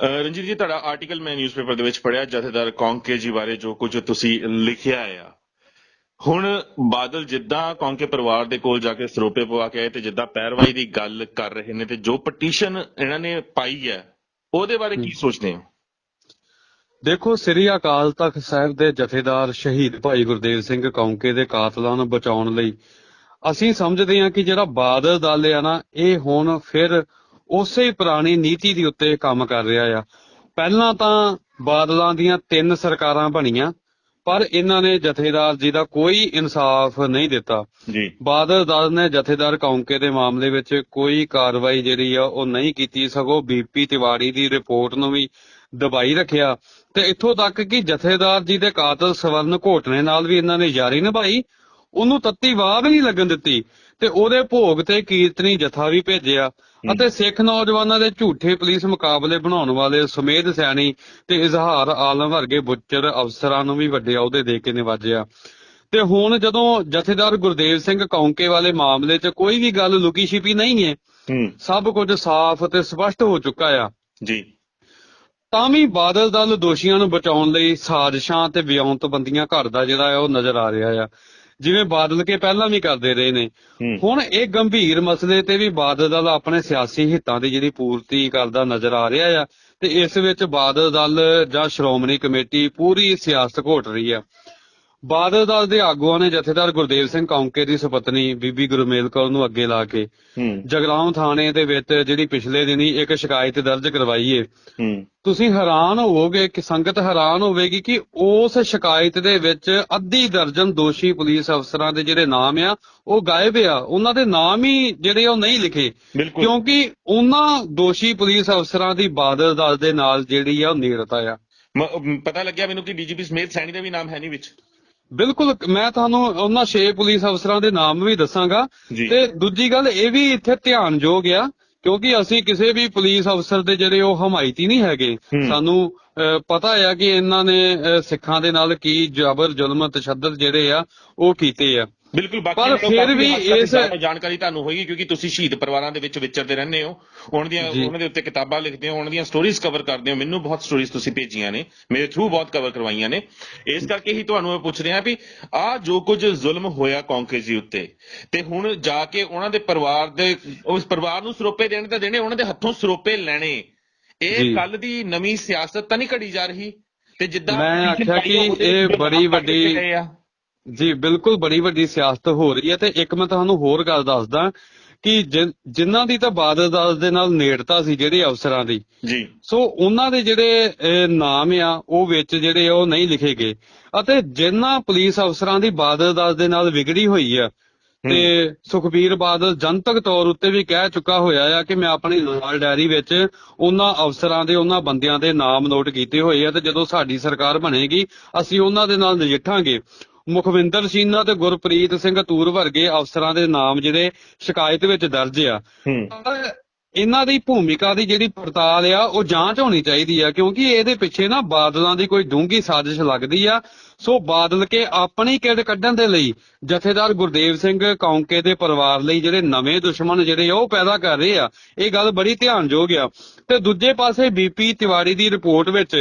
ਰਣਜੀਤ ਜੀ ਤੁਹਾਡਾ ਆਰਟੀਕਲ ਮੈਂ ਨਿਊਜ਼ਪੇਪਰ ਦੇ ਵਿੱਚ ਪੜਿਆ ਜਥੇਦਾਰ ਕੌਂਕੇ ਜੀ ਬਾਰੇ ਜੋ ਕੁਝ ਤੁਸੀਂ ਲਿਖਿਆ ਆ ਹੁਣ ਬਾਦਲ ਜਿੱਦਾਂ ਕੌਂਕੇ ਪਰਿਵਾਰ ਦੇ ਕੋਲ ਜਾ ਕੇ ਸਰੋਪੇ ਪਵਾ ਕੇ ਆਏ ਤੇ ਜਿੱਦਾਂ ਪੈਰਵਾਈ ਦੀ ਗੱਲ ਕਰ ਰਹੇ ਨੇ ਤੇ ਜੋ ਪਟੀਸ਼ਨ ਇਹਨਾਂ ਨੇ ਪਾਈ ਹੈ ਉਹਦੇ ਬਾਰੇ ਕੀ ਸੋਚਦੇ ਹੋ? ਦੇਖੋ ਸ੍ਰੀ ਅਕਾਲ ਤਖਤ ਸਾਹਿਬ ਦੇ ਜਥੇਦਾਰ ਸ਼ਹੀਦ ਭਾਈ ਗੁਰਦੇਵ ਸਿੰਘ ਕੌਂਕੇ ਦੇ ਕਾਤਲਾਂ ਨੂੰ ਬਚਾਉਣ ਲਈ ਅਸੀਂ ਸਮਝਦੇ ਹਾਂ ਕਿ ਜਿਹੜਾ ਬਾਦਲ ਦਲ ਆ ਨਾ ਇਹ ਹੁਣ ਫਿਰ ਉਸੇ ਪੁਰਾਣੀ ਨੀਤੀ ਦੇ ਉੱਤੇ ਕੰਮ ਕਰ ਰਿਹਾ ਆ। ਪਹਿਲਾਂ ਤਾਂ ਬਾਦਲਾਂ ਦੀਆਂ ਤਿੰਨ ਸਰਕਾਰਾਂ ਬਣੀਆਂ ਪਰ ਇਹਨਾਂ ਨੇ ਜਥੇਦਾਰ ਜੀ ਦਾ ਕੋਈ ਇਨਸਾਫ ਨਹੀਂ ਦਿੱਤਾ। ਜੀ। ਬਾਦਲ ਦਲ ਨੇ ਜਥੇਦਾਰ ਕੌਂਕੇ ਦੇ ਮਾਮਲੇ ਵਿੱਚ ਕੋਈ ਕਾਰਵਾਈ ਜਿਹੜੀ ਆ ਉਹ ਨਹੀਂ ਕੀਤੀ। ਸਗੋਂ ਬੀਪੀ ਤਿਵਾੜੀ ਦੀ ਰਿਪੋਰਟ ਨੂੰ ਵੀ ਦਬਾਈ ਰੱਖਿਆ। ਤੇ ਇੱਥੋਂ ਤੱਕ ਕਿ ਜਥੇਦਾਰ ਜੀ ਦੇ ਕਾਤਲ ਸਵਰਨ ਘੋਟਣੇ ਨਾਲ ਵੀ ਇਹਨਾਂ ਨੇ ਯਾਰੀ ਨਿਭਾਈ। ਉਹਨੂੰ ਤੱਤੀ ਵਾਹ ਵੀ ਨਹੀਂ ਲੱਗਣ ਦਿੱਤੀ। ਤੇ ਉਹਦੇ ਭੋਗ ਤੇ ਕੀਰਤਨੀ ਜਥਾ ਵੀ ਭੇਜਿਆ ਅਤੇ ਸਿੱਖ ਨੌਜਵਾਨਾਂ ਦੇ ਝੂਠੇ ਪੁਲਿਸ ਮੁਕਾਬਲੇ ਬਣਾਉਣ ਵਾਲੇ ਸੁਮੇਧ ਸੈਣੀ ਤੇ ਇਜ਼ਹਾਰ ਆਲਮ ਵਰਗੇ ਬੁੱਚਰ ਅਫਸਰਾਂ ਨੂੰ ਵੀ ਵੱਡੇ ਅਹੁਦੇ ਦੇ ਕੇ ਨਿਵਾਜਿਆ। ਤੇ ਹੁਣ ਜਦੋਂ ਜਥੇਦਾਰ ਗੁਰਦੇਵ ਸਿੰਘ ਕੌਂਕੇ ਵਾਲੇ ਮਾਮਲੇ 'ਚ ਕੋਈ ਵੀ ਗੱਲ ਲੁਕੀ ਛਿਪੀ ਨਹੀਂ ਹੈ ਹੂੰ। ਸਭ ਕੁਝ ਸਾਫ਼ ਤੇ ਸਪਸ਼ਟ ਹੋ ਚੁੱਕਾ ਆ। ਜੀ। ਤਾਂ ਵੀ ਬਾਦਲ ਦਲ ਦੋਸ਼ੀਆਂ ਨੂੰ ਬਚਾਉਣ ਲਈ ਸਾਜ਼ਿਸ਼ਾਂ ਤੇ ਵਿਉਂਤਬੰਦੀਆਂ ਘੜਦਾ ਜਿਹੜਾ ਆ ਉਹ ਨਜ਼ਰ ਆ ਰਿਹਾ ਆ। ਜਿਵੇਂ ਬਾਦਲ ਕੇ ਪਹਿਲਾਂ ਵੀ ਕਰਦੇ ਰਹੇ ਨੇ। ਹੁਣ ਇਹ ਗੰਭੀਰ ਮਸਲੇ ਤੇ ਵੀ ਬਾਦਲ ਦਲ ਆਪਣੇ ਸਿਆਸੀ ਹਿੱਤਾਂ ਦੀ ਜਿਹੜੀ ਪੂਰਤੀ ਕਰਦਾ ਨਜ਼ਰ ਆ ਰਿਹਾ ਆ ਤੇ ਇਸ ਵਿੱਚ ਬਾਦਲ ਦਲ ਜਾਂ ਸ਼੍ਰੋਮਣੀ ਕਮੇਟੀ ਪੂਰੀ ਸਿਆਸਤ ਘੋਟ ਰਹੀ ਆ। ਬਾਦਲ ਦਲ ਦੇ ਆਗੂਆਂ ਨੇ ਜਥੇਦਾਰ ਗੁਰਦੇਵ ਸਿੰਘ ਕੌਂਕੇ ਦੀ ਸੁਪਤਨੀ ਬੀਬੀ ਗੁਰਮੇਲ ਕੌਰ ਨੂੰ ਅੱਗੇ ਲਾ ਕੇ ਜਗਰਾਉਂ ਥਾਣੇ ਦੇ ਵਿੱਚ ਜਿਹੜੀ ਪਿਛਲੇ ਦਿਨੀ ਇੱਕ ਸ਼ਿਕਾਇਤ ਦਰਜ ਕਰਵਾਈ ਏ। ਤੁਸੀਂ ਹੈਰਾਨ ਹੋਵੋਗੇ ਕਿ ਸੰਗਤ ਹੈਰਾਨ ਹੋਵੇਗੀ ਕਿ ਉਸ ਸ਼ਿਕਾਇਤ ਦੇ ਵਿੱਚ ਅੱਧੀ ਦਰਜਨ ਦੋਸ਼ੀ ਪੁਲਿਸ ਅਫਸਰਾਂ ਦੇ ਜਿਹੜੇ ਨਾਮ ਆ ਉਹ ਗਾਇਬ ਆ। ਉਹਨਾਂ ਦੇ ਨਾਮ ਹੀ ਜਿਹੜੇ ਉਹ ਨਹੀਂ ਲਿਖੇ। ਕਿਉਂਕਿ ਉਹਨਾਂ ਦੋਸ਼ੀ ਪੁਲਿਸ ਅਫਸਰਾਂ ਦੀ ਬਾਦਲ ਦਲ ਦੇ ਨਾਲ ਜਿਹੜੀ ਆ ਉਹ ਨੇੜਤਾ ਆ। ਪਤਾ ਲੱਗਿਆ ਮੈਨੂੰ ਕਿ ਡੀਜੀਪੀ ਸਮੇਤ ਸੈਣੀ ਦਾ ਵੀ ਨਾਮ ਹੈ ਨਹੀਂ ਵਿੱਚ। ਬਿਲਕੁਲ ਮੈਂ ਤੁਹਾਨੂੰ ਉਹਨਾਂ 6 ਪੁਲਿਸ ਅਫਸਰਾਂ ਦੇ ਨਾਮ ਵੀ ਦੱਸਾਂਗਾ। ਤੇ ਦੂਜੀ ਗੱਲ ਇਹ ਵੀ ਇੱਥੇ ਧਿਆਨਯੋਗ ਆ ਕਿਉਂਕਿ ਅਸੀਂ ਕਿਸੇ ਵੀ ਪੁਲਿਸ ਅਫਸਰ ਦੇ ਜਿਹੜੇ ਉਹ ਹਮਾਇਤੀ ਨਹੀਂ ਹੈਗੇ। ਸਾਨੂੰ ਪਤਾ ਆ ਕਿ ਇਹਨਾਂ ਨੇ ਸਿੱਖਾਂ ਦੇ ਨਾਲ ਕੀ ਜ਼ਬਰ ਜ਼ੁਲਮ ਤਸ਼ੱਦਦ ਜਿਹੜੇ ਆ ਉਹ ਕੀਤੇ ਆ। ਬਿਲਕੁਲ ਬਾਕੀ ਪਰ ਫਿਰ ਵੀ ਇਸ- ਜਾਣਕਾਰੀ ਤੁਹਾਨੂੰ ਹੋਏਗੀ ਕਿਉਂਕਿ ਤੁਸੀਂ ਸ਼ਹੀਦ ਪਰਿਵਾਰਾਂ ਦੇ ਵਿੱਚ ਵਿਚਰਦੇ ਰਹਿੰਦੇ ਹੋ ਉਹਨਾਂ ਦੀਆਂ। ਉਹਨਾਂ ਦੇ ਉੱਤੇ ਕਿਤਾਬਾਂ ਲਿਖਦੇ ਹੋ ਉਹਨਾਂ ਦੀਆਂ ਸਟੋਰੀਜ਼ ਕਵਰ ਕਰਦੇ ਹੋ ਮੈਨੂੰ ਬਹੁਤ ਸਟੋਰੀਜ਼ ਤੁਸੀਂ ਭੇਜੀਆਂ ਨੇ ਮੇਰੇ ਥਰੂ ਬਹੁਤ ਕਵਰ ਕਰਵਾਈਆਂ ਨੇ ਇਸ ਕਰਕੇ ਹੀ ਤੁਹਾਨੂੰ ਮੈਂ ਪੁੱਛ ਰਿਹਾ ਵੀ ਆ ਜੋ ਕੁਝ ਜ਼ੁਲਮ ਹੋਇਆ ਕੌਂਕੇ ਜੀ ਉੱਤੇ ਤੇ ਹੁਣ ਜਾ ਕੇ ਉਹਨਾਂ ਦੇ ਪਰਿਵਾਰ ਦੇ ਉਸ ਪਰਿਵਾਰ ਨੂੰ ਸਰੋਪੇ ਦੇਣ ਤਾਂ ਦੇਣੇ ਉਹਨਾਂ ਦੇ ਹੱਥੋਂ ਸਰੋਪੇ ਲੈਣੇ ਇਹ। ਕੱਲ ਦੀ ਨਵੀਂ ਸਿਆਸਤ ਤਾਂ ਨਹੀਂ ਘੜੀ ਜਾ ਰਹੀ ਤੇ ਜਿੱਦਾਂ ਮੈਂ ਆਖਿਆ ਕਿ ਇਹ ਬੜੀ ਵੱਡੀ-। ਜੀ ਬਿਲਕੁਲ ਬੜੀ ਵੱਡੀ ਸਿਆਸਤ ਹੋ ਰਹੀ ਹੈ ਤੇ ਇੱਕ ਮੈਂ ਤੁਹਾਨੂੰ ਹੋਰ ਗੱਲ ਦੱਸਦਾ ਕਿ ਜਿਨ੍ਹਾਂ ਦੀ ਤਾਂ ਬਾਦਲ ਦਲ ਦੇ ਨਾਲ ਨੇੜਤਾ ਸੀ ਜਿਹੜੇ ਅਫਸਰਾਂ ਦੀ ਜੀ। ਸੋ ਉਹਨਾਂ ਦੇ ਜਿਹੜੇ ਨਾਮ ਆ ਉਹ ਵਿੱਚ ਜਿਹੜੇ ਉਹ ਨਹੀਂ ਲਿਖੇ ਗਏ। ਅਤੇ ਜਿਨ੍ਹਾਂ ਪੁਲਿਸ ਅਫਸਰਾਂ ਦੀ ਬਾਦਲ ਦਲ ਦੇ ਨਾਲ ਵਿਗੜੀ ਹੋਈ ਆ ਤੇ ਸੁਖਬੀਰ ਬਾਦਲ ਜਨਤਕ ਤੌਰ ਉੱਤੇ ਵੀ ਕਹਿ ਚੁੱਕਾ ਹੋਇਆ ਆ ਕਿ ਮੈਂ ਆਪਣੀ ਲਾਲ ਡਾਇਰੀ ਵਿੱਚ ਉਹਨਾਂ ਅਫਸਰਾਂ ਦੇ ਉਹਨਾਂ ਬੰਦਿਆਂ ਦੇ ਨਾਮ ਨੋਟ ਕੀਤੇ ਹੋਏ ਆ ਤੇ ਜਦੋਂ ਸਾਡੀ ਸਰਕਾਰ ਬਣੇਗੀ ਅਸੀਂ ਉਹਨਾਂ ਦੇ ਨਾਲ ਨਜਿੱਠਾਂਗੇ। ਮੁਖਵਿੰਦਰ ਸਿੰਘਾ ਤੇ ਗੁਰਪ੍ਰੀਤ ਸਿੰਘ ਤੂਰ ਵਰਗੇ ਅਫਸਰਾਂ ਦੇ ਨਾਮ ਜਿਹੜੇ ਸ਼ਿਕਾਇਤ ਵਿੱਚ ਦਰਜ ਆ। ਇਹਨਾਂ ਦੀ ਭੂਮਿਕਾ ਦੀ ਜਿਹੜੀ ਪੜਤਾਲ ਆ ਉਹ ਜਾਂਚ ਹੋਣੀ ਚਾਹੀਦੀ ਆ ਕਿਉਂਕਿ ਇਹਦੇ ਪਿੱਛੇ ਨਾ ਬਾਦਲਾਂ ਦੀ ਕੋਈ ਡੂੰਘੀ ਸਾਜ਼ਿਸ਼ ਲੱਗਦੀ ਆ। ਸੋ ਬਾਦਲ ਕੇ ਆਪਣੀ ਕਿੜ ਕੱਢਣ ਦੇ ਲਈ ਜਥੇਦਾਰ ਗੁਰਦੇਵ ਸਿੰਘ ਕੌਂਕੇ ਦੇ ਪਰਿਵਾਰ ਲਈ ਜਿਹੜੇ ਨਵੇਂ ਦੁਸ਼ਮਣ ਜਿਹੜੇ ਉਹ ਪੈਦਾ ਕਰ ਰਹੇ ਆ। ਇਹ ਗੱਲ ਬੜੀ ਧਿਆਨਯੋਗ ਆ। ਤੇ ਦੂਜੇ ਪਾਸੇ ਬੀਪੀ ਤਿਵਾੜੀ ਦੀ ਰਿਪੋਰਟ ਵਿੱਚ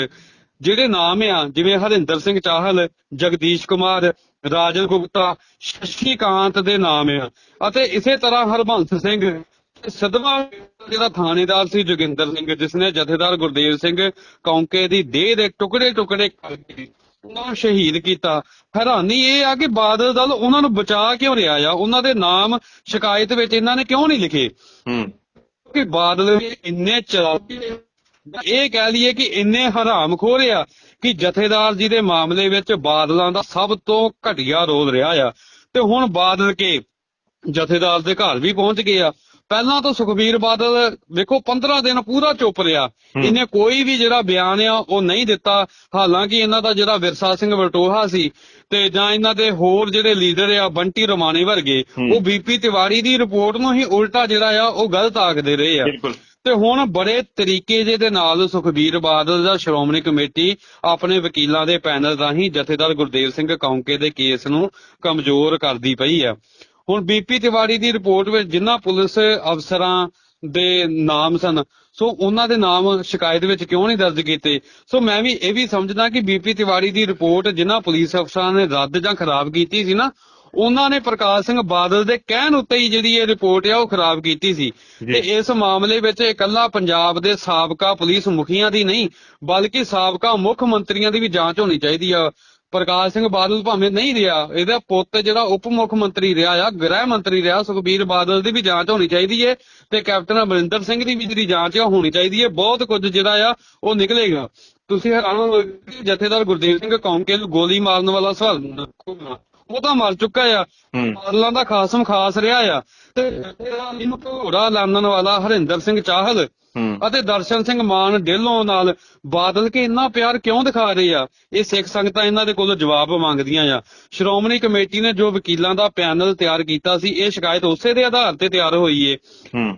ਜਿਹੜੇ ਨਾਮ ਆ ਜਿਵੇਂ ਹਰਿੰਦਰ ਸਿੰਘ ਚਾਹਲ ਜਗਦੀਸ਼ ਕੁਮਾਰ ਰਾਜਨ ਗੁਪਤਾ ਸ਼ਸ਼ੀਕਾਂਤ ਦੇ ਨਾਮ ਆ। ਅਤੇ ਇਸੇ ਤਰ੍ਹਾਂ ਹਰਬੰਸ ਸਿੰਘ ਸਦਵਾ ਜਿਹੜਾ ਥਾਣੇਦਾਰ ਸੀ ਜੋਗਿੰਦਰ ਸਿੰਘ ਜਿਸ ਨੇ ਜਥੇਦਾਰ ਗੁਰਦੇਵ ਸਿੰਘ ਕੌਂਕੇ ਦੀ ਦੇਹ ਦੇ ਟੁਕੜੇ ਟੁਕੜੇ ਕਰਕੇ ਉਹਨਾਂ ਨੂੰ ਸ਼ਹੀਦ ਕੀਤਾ। ਹੈਰਾਨੀ ਇਹ ਆ ਕਿ ਬਾਦਲ ਦਲ ਉਹਨਾਂ ਨੂੰ ਬਚਾ ਕਿਉਂ ਰਿਹਾ ਆ? ਉਹਨਾਂ ਦੇ ਨਾਮ ਸ਼ਿਕਾਇਤ ਵਿੱਚ ਇਹਨਾਂ ਨੇ ਕਿਉਂ ਨਹੀਂ ਲਿਖੇ? ਹੂੰ। ਕਿ ਬਾਦਲ ਵੀ ਇੰਨੇ ਚਲਾਕੀ ਇਹ ਕਹਿ ਲਈਏ ਕਿ ਇੰਨੇ ਹਰਾਮ ਆ ਕਿ ਜਥੇਦਾਰ ਜੀ ਦੇ ਮਾਮਲੇ ਵਿੱਚ ਬਾਦਲਾਂ ਦਾ ਸਭ ਤੋਂ ਘਟੀਆ ਰੋਲ ਰਿਹਾ ਆ। ਤੇ ਹੁਣ ਬਾਦਲ ਕੇ ਜਥੇਦਾਰ ਦੇ ਘਰ ਵੀ ਪਹੁੰਚ ਗਏ ਆ। ਪਹਿਲਾਂ ਤਾਂ ਸੁਖਬੀਰ ਬਾਦਲ ਵੇਖੋ 15 ਦਿਨ ਪੂਰਾ ਚੁੱਪ ਰਿਹਾ। ਇਹਨੇ ਕੋਈ ਵੀ ਜਿਹੜਾ ਬਿਆਨ ਆ ਉਹ ਨਹੀਂ ਦਿੱਤਾ। ਹਾਲਾਂਕਿ ਇਹਨਾਂ ਦਾ ਜਿਹੜਾ ਵਿਰਸਾ ਸਿੰਘ ਵਟੋਹਾ ਸੀ ਤੇ ਜਾਂ ਇਹਨਾਂ ਦੇ ਹੋਰ ਜਿਹੜੇ ਲੀਡਰ ਆ ਬੰਟੀ ਰਮਾਣੇ ਵਰਗੇ। ਉਹ ਬੀਪੀ ਤਿਵਾੜੀ ਦੀ ਰਿਪੋਰਟ ਨੂੰ ਹੀ ਉਲਟਾ ਜਿਹੜਾ ਆ ਉਹ ਗਲਤ ਆਖਦੇ ਰਹੇ ਆ। ਬਿਲਕੁਲ। ਤੇ ਹੁਣ ਬੜੇ ਤਰੀਕੇ ਜੇ ਦੇ ਨਾਲ ਸੁਖਬੀਰ ਬਾਦਲ ਦਾ ਸ਼੍ਰੋਮਣੀ ਕਮੇਟੀ ਆਪਣੇ ਵਕੀਲਾਂ ਦੇ ਪੈਨਲ ਰਾਹੀਂ ਜਥੇਦਾਰ ਗੁਰਦੇਵ ਸਿੰਘ ਕੌਂਕੇ ਦੇ ਕੇਸ ਨੂੰ ਕਮਜ਼ੋਰ ਕਰਦੀ ਪਈ ਆ ਹੁਣ ਬੀਪੀ ਤਿਵਾੜੀ ਦੀ ਰਿਪੋਰਟ ਵਿੱਚ ਜਿਨ੍ਹਾਂ ਪੁਲਿਸ ਅਫਸਰਾਂ ਦੇ ਨਾਮ ਸਨ, ਸੋ ਉਹਨਾਂ ਦੇ ਨਾਮ ਸ਼ਿਕਾਇਤ ਵਿੱਚ ਕਿਉਂ ਨਹੀਂ ਦਰਜ ਕੀਤੇ? ਸੋ ਮੈਂ ਵੀ ਇਹ ਵੀ ਸਮਝਦਾ ਕਿ ਬੀਪੀ ਤਿਵਾੜੀ ਦੀ ਰਿਪੋਰਟ ਜਿਨ੍ਹਾਂ ਪੁਲਿਸ ਅਫਸਰਾਂ ਨੇ ਰੱਦ ਜਾਂ ਖਰਾਬ ਕੀਤੀ ਸੀ ਨਾ ਉਹਨਾਂ ਨੇ ਪ੍ਰਕਾਸ਼ ਸਿੰਘ ਬਾਦਲ ਦੇ ਕਹਿਣ ਉੱਤੇ ਹੀ ਜਿਹੜੀ ਇਹ ਰਿਪੋਰਟ ਆ ਉਹ ਖਰਾਬ ਕੀਤੀ ਸੀ। ਤੇ ਇਸ ਮਾਮਲੇ ਵਿੱਚ ਇਕੱਲਾ ਪੰਜਾਬ ਦੇ ਸਾਬਕਾ ਪੁਲਿਸ ਮੁਖੀਆਂ ਦੀ ਨਹੀਂ ਬਲਕਿ ਸਾਬਕਾ ਮੁੱਖ ਮੰਤਰੀਆਂ ਦੀ ਵੀ ਜਾਂਚ ਹੋਣੀ ਚਾਹੀਦੀ ਆ ਪ੍ਰਕਾਸ਼ ਸਿੰਘ ਬਾਦਲ ਭਾਵੇਂ ਨਹੀਂ ਰਿਹਾ ਇਹਦਾ ਪੁੱਤ ਜਿਹੜਾ ਉਪ ਮੁੱਖ ਮੰਤਰੀ ਰਿਹਾ ਆ ਗ੍ਰਹਿ ਮੰਤਰੀ ਰਿਹਾ ਸੁਖਬੀਰ ਬਾਦਲ ਦੀ ਵੀ ਜਾਂਚ ਹੋਣੀ ਚਾਹੀਦੀ ਏ ਤੇ ਕੈਪਟਨ ਅਮਰਿੰਦਰ ਸਿੰਘ ਦੀ ਵੀ ਜਿਹੜੀ ਜਾਂਚ ਆ ਹੋਣੀ ਚਾਹੀਦੀ ਏ ਬਹੁਤ ਕੁਝ ਜਿਹੜਾ ਆ ਉਹ ਨਿਕਲੇਗਾ ਤੁਸੀਂ ਹੈਰਾਨ ਕਿ ਜਥੇਦਾਰ ਗੁਰਦੇਵ ਸਿੰਘ ਕੌਂਕੇ ਨੂੰ ਗੋਲੀ ਮਾਰਨ ਵਾਲਾ ਸਵਾਲ। ਉਹ ਤਾਂ ਮਰ ਚੁੱਕਾ ਆ। ਬਾਦਲਾਂ ਦਾ ਖਾਸਮ ਖਾਸ ਰਿਹਾ ਆ। ਤੇ ਇਹਨੂੰ ਘੋੜਾ ਲਾਣਨ ਵਾਲਾ ਹਰਿੰਦਰ ਸਿੰਘ ਚਾਹਲ ਅਤੇ ਦਰਸ਼ਨ ਸਿੰਘ ਮਾਨ ਢਿੱਲੋਂ ਨਾਲ ਬਾਦਲ ਕੇ ਇੰਨਾ ਪਿਆਰ ਕਿਉਂ ਦਿਖਾ ਰਹੇ ਆ? ਇਹ ਸਿੱਖ ਸੰਗਤਾਂ ਇਹਨਾਂ ਦੇ ਕੋਲੋਂ ਜਵਾਬ ਮੰਗਦੀਆਂ ਆ। ਸ਼੍ਰੋਮਣੀ ਕਮੇਟੀ ਨੇ ਜੋ ਵਕੀਲਾਂ ਦਾ ਪੈਨਲ ਤਿਆਰ ਕੀਤਾ ਸੀ ਇਹ ਸ਼ਿਕਾਇਤ ਉਸੇ ਦੇ ਆਧਾਰ ਤੇ ਤਿਆਰ ਹੋਈ ਏ।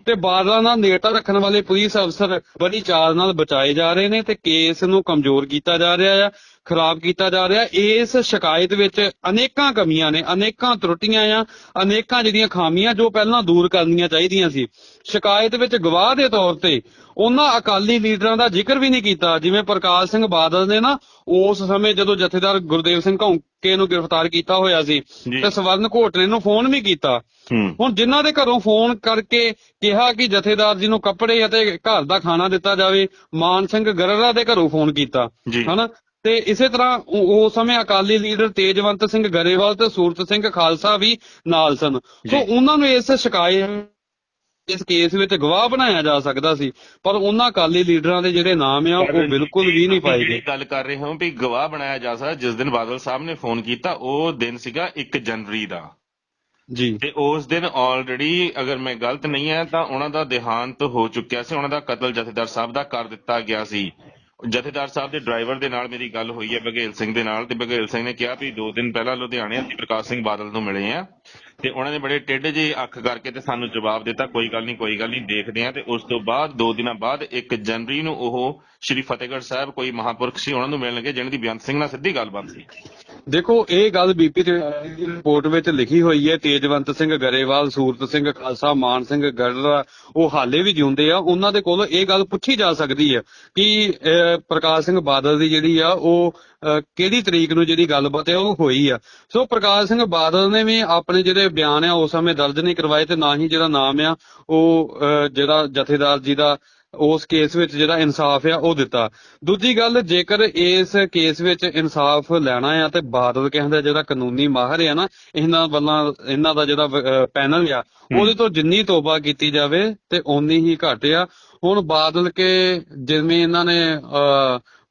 ਤੇ ਬਾਦਲਾਂ ਨਾਲ ਨੇੜਤਾ ਰੱਖਣ ਵਾਲੇ ਪੁਲਿਸ ਅਫਸਰ ਬੜੀ ਚਾਲ ਨਾਲ ਬਚਾਏ ਜਾ ਰਹੇ ਨੇ ਤੇ ਕੇਸ ਨੂੰ ਕਮਜ਼ੋਰ ਕੀਤਾ ਜਾ ਰਿਹਾ ਆ ਖਰਾਬ ਕੀਤਾ ਜਾ ਰਿਹਾ। ਇਸ ਸ਼ਿਕਾਇਤ ਵਿੱਚ ਅਨੇਕਾਂ ਕਮੀਆਂ ਨੇ ਅਨੇਕਾਂ ਤਰੁੱਟੀਆਂ ਆ ਅਨੇਕਾਂ ਜਿਹੜੀਆਂ ਖਾਮੀਆਂ ਜੋ ਪਹਿਲਾਂ ਦੂਰ ਕਰਨੀਆਂ ਚਾਹੀਦੀਆਂ ਸੀ। ਸ਼ਿਕਾਇਤ ਵਿੱਚ ਗਵਾਹ ਦੇ ਤੌਰ ਤੇ ਉਹਨਾਂ ਅਕਾਲੀ ਲੀਡਰਾਂ ਦਾ ਜ਼ਿਕਰ ਵੀ ਨਹੀਂ ਕੀਤਾ ਜਿਵੇਂ ਪ੍ਰਕਾਸ਼ ਸਿੰਘ ਬਾਦਲ ਨੇ ਨਾ ਉਸ ਸਮੇਂ ਜਦੋਂ ਜਥੇਦਾਰ ਗੁਰਦੇਵ ਸਿੰਘ ਘੌਂਕੇ ਨੂੰ ਗ੍ਰਿਫਤਾਰ ਕੀਤਾ ਹੋਇਆ ਸੀ। ਤੇ ਸਵਰਨ ਘੋਟਲੇ ਨੂੰ ਫੋਨ ਵੀ ਕੀਤਾ। ਹੁਣ ਜਿਨ੍ਹਾਂ ਦੇ ਘਰੋਂ ਫੋਨ ਕਰਕੇ ਕਿਹਾ ਕਿ ਜਥੇਦਾਰ ਜੀ ਨੂੰ ਕੱਪੜੇ ਅਤੇ ਘਰ ਦਾ ਖਾਣਾ ਦਿੱਤਾ ਜਾਵੇ ਮਾਨ ਸਿੰਘ ਗਰਰਾ ਦੇ ਘਰੋਂ ਫੋਨ ਕੀਤਾ। ਹਨਾ? ਤੇ ਇਸੇ ਤਰ੍ਹਾਂ ਉਸ ਸਮੇਂ ਅਕਾਲੀ ਲੀਡਰ ਤੇਜਵੰਤ ਸਿੰਘ ਗਰੇਵਾਲ ਤੇ ਸੂਰਤ ਸਿੰਘ ਖਾਲਸਾ ਵੀ ਨਾਲ ਸਨ। ਸੋ। ਉਹਨਾਂ ਨੂੰ ਇਸ ਸ਼ਿਕਾਇਤ ਇਸ ਕੇਸ ਵਿੱਚ ਗਵਾਹ ਬਣਾਇਆ ਜਾ ਸਕਦਾ ਸੀ ਪਰ ਉਹਨਾਂ ਅਕਾਲੀ ਲੀਡਰਾਂ ਦੇ ਜਿਹੜੇ ਨਾਮ ਆ ਉਹ ਬਿਲਕੁਲ ਵੀ ਨਹੀਂ ਪਾਏ ਗਏ। ਗੱਲ ਕਰ ਰਹੇ ਹਾਂ ਵੀ ਗਵਾਹ ਬਣਾਇਆ ਜਾ ਸਕਦਾ ਜਿਸ ਦਿਨ ਬਾਦਲ ਸਾਹਿਬ ਨੇ ਫੋਨ ਕੀਤਾ ਉਹ ਦਿਨ ਸੀਗਾ 1 ਜਨਵਰੀ ਦਾ। ਜੀ। ਤੇ ਉਸ ਦਿਨ ਆਲਰੇਡੀ ਅਗਰ ਮੈਂ ਗਲਤ ਨਹੀਂ ਹੈ ਤਾਂ ਉਹਨਾਂ ਦਾ ਦੇਹਾਂਤ ਹੋ ਚੁੱਕਿਆ ਸੀ ਉਹਨਾਂ ਦਾ ਕਤਲ ਜਥੇਦਾਰ ਸਾਹਿਬ ਦਾ ਕਰ ਦਿੱਤਾ ਗਿਆ ਸੀ। ਜਥੇਦਾਰ ਸਾਹਿਬ ਦੇ ਡਰਾਈਵਰ ਦੇ ਨਾਲ ਮੇਰੀ ਗੱਲ ਹੋਈ ਹੈ ਬਘੇਲ ਸਿੰਘ ਦੇ ਨਾਲ ਤੇ ਬਘੇਲ ਸਿੰਘ ਨੇ ਕਿਹਾ ਵੀ ਦੋ ਦਿਨ ਪਹਿਲਾਂ ਲੁਧਿਆਣੇ ਅਸੀਂ ਪ੍ਰਕਾਸ਼ ਸਿੰਘ ਬਾਦਲ ਨੂੰ ਮਿਲੇ ਆ। ਤੇ ਉਹਨਾਂ ਨੇ ਬੜੇ ਟੇਢੇ ਜਿਹੇ ਅੱਖ ਕਰਕੇ ਤੇ ਸਾਨੂੰ ਜਵਾਬ ਦਿੱਤਾ, ਕੋਈ ਗੱਲ ਨਹੀਂ, ਕੋਈ ਗੱਲ ਨਹੀਂ, ਦੇਖਦੇ ਆ ਤੇ ਉਸ ਤੋਂ ਬਾਅਦ, ਦੋ ਦਿਨਾਂ ਬਾਅਦ 1 ਜਨਵਰੀ ਨੂੰ ਉਹ ਸ਼੍ਰੀ ਫਤਿਹਗੜ੍ਹ ਸਾਹਿਬ ਕੋਈ ਮਹਾਪੁਰਖ ਸੀ, ਉਹਨਾਂ ਨੂੰ ਮਿਲਣਗੇ ਜਿਹਨਾਂ ਦੀ ਬੇਅੰਤ ਸਿੰਘ ਨਾਲ ਸਿੱਧੀ ਗੱਲਬਾਤ ਸੀ। ਦੇਖੋ, ਇਹ ਗੱਲ ਬੀਪੀ ਦੀ ਰਿਪੋਰਟ ਵਿੱਚ ਲਿਖੀ ਹੋਈ ਹੈ, ਤੇਜਵੰਤ ਸਿੰਘ ਗਰੇਵਾਲ, ਸੂਰਤ ਸਿੰਘ ਖਾਲਸਾ, ਮਾਨ ਸਿੰਘ ਗੜਰਾ ਉਹ ਹਾਲੇ ਵੀ ਜਿਉਂਦੇ ਆ, ਉਹਨਾਂ ਦੇ ਕੋਲ ਇਹ ਗੱਲ ਪੁੱਛੀ ਜਾ ਸਕਦੀ ਹੈ ਕਿ ਪ੍ਰਕਾਸ਼ ਸਿੰਘ ਬਾਦਲ ਦੀ ਜਿਹੜੀ ਆ, ਉਹ ਕਿਹੜੀ ਤਰੀਕ ਨੂੰ ਜਿਹੜੀ ਗੱਲਬਾਤ ਹੈ, ਉਹ ਹੋਈ ਆ। ਸੋ ਪ੍ਰਕਾਸ਼ ਸਿੰਘ ਬਾਦਲ ਨੇ ਵੀ ਆਪਣੇ ਜਿਹੜੇ ਬਿਆਨ ਆ ਉਸ ਸਮੇਂ ਦਰਜ ਨਹੀਂ ਕਰਵਾਏ ਤੇ ਨਾ ਹੀ ਜਿਹੜਾ ਨਾਮ ਆ ਉਹ ਜਿਹੜਾ ਜਥੇਦਾਰ ਜੀ ਦਾ ਉਸ ਕੇਸ ਵਿੱਚ ਜਿਹੜਾ ਇਨਸਾਫ ਆ ਉਹ ਦਿੱਤਾ। ਦੂਜੀ ਗੱਲ ਜੇਕਰ ਇਸ ਕੇਸ ਵਿੱਚ ਇਨਸਾਫ ਲੈਣਾ ਆ ਤੇ ਬਾਦਲ ਕਹਿੰਦਾ ਜਿਹੜਾ ਕਾਨੂੰਨੀ ਮਾਹਰ ਆ ਨਾ ਇਹਨਾਂ ਵੱਲਾਂ ਇਹਨਾਂ ਦਾ ਜਿਹੜਾ ਪੈਨਲ ਆ ਉਹਦੇ ਤੋਂ ਜਿੰਨੀ ਤੋਬਾ ਕੀਤੀ ਜਾਵੇ ਤੇ ਓਨੀ ਹੀ ਘੱਟ ਆ। ਹੁਣ ਬਾਦਲ ਕੇ ਜਿਵੇਂ ਇਹਨਾਂ ਨੇ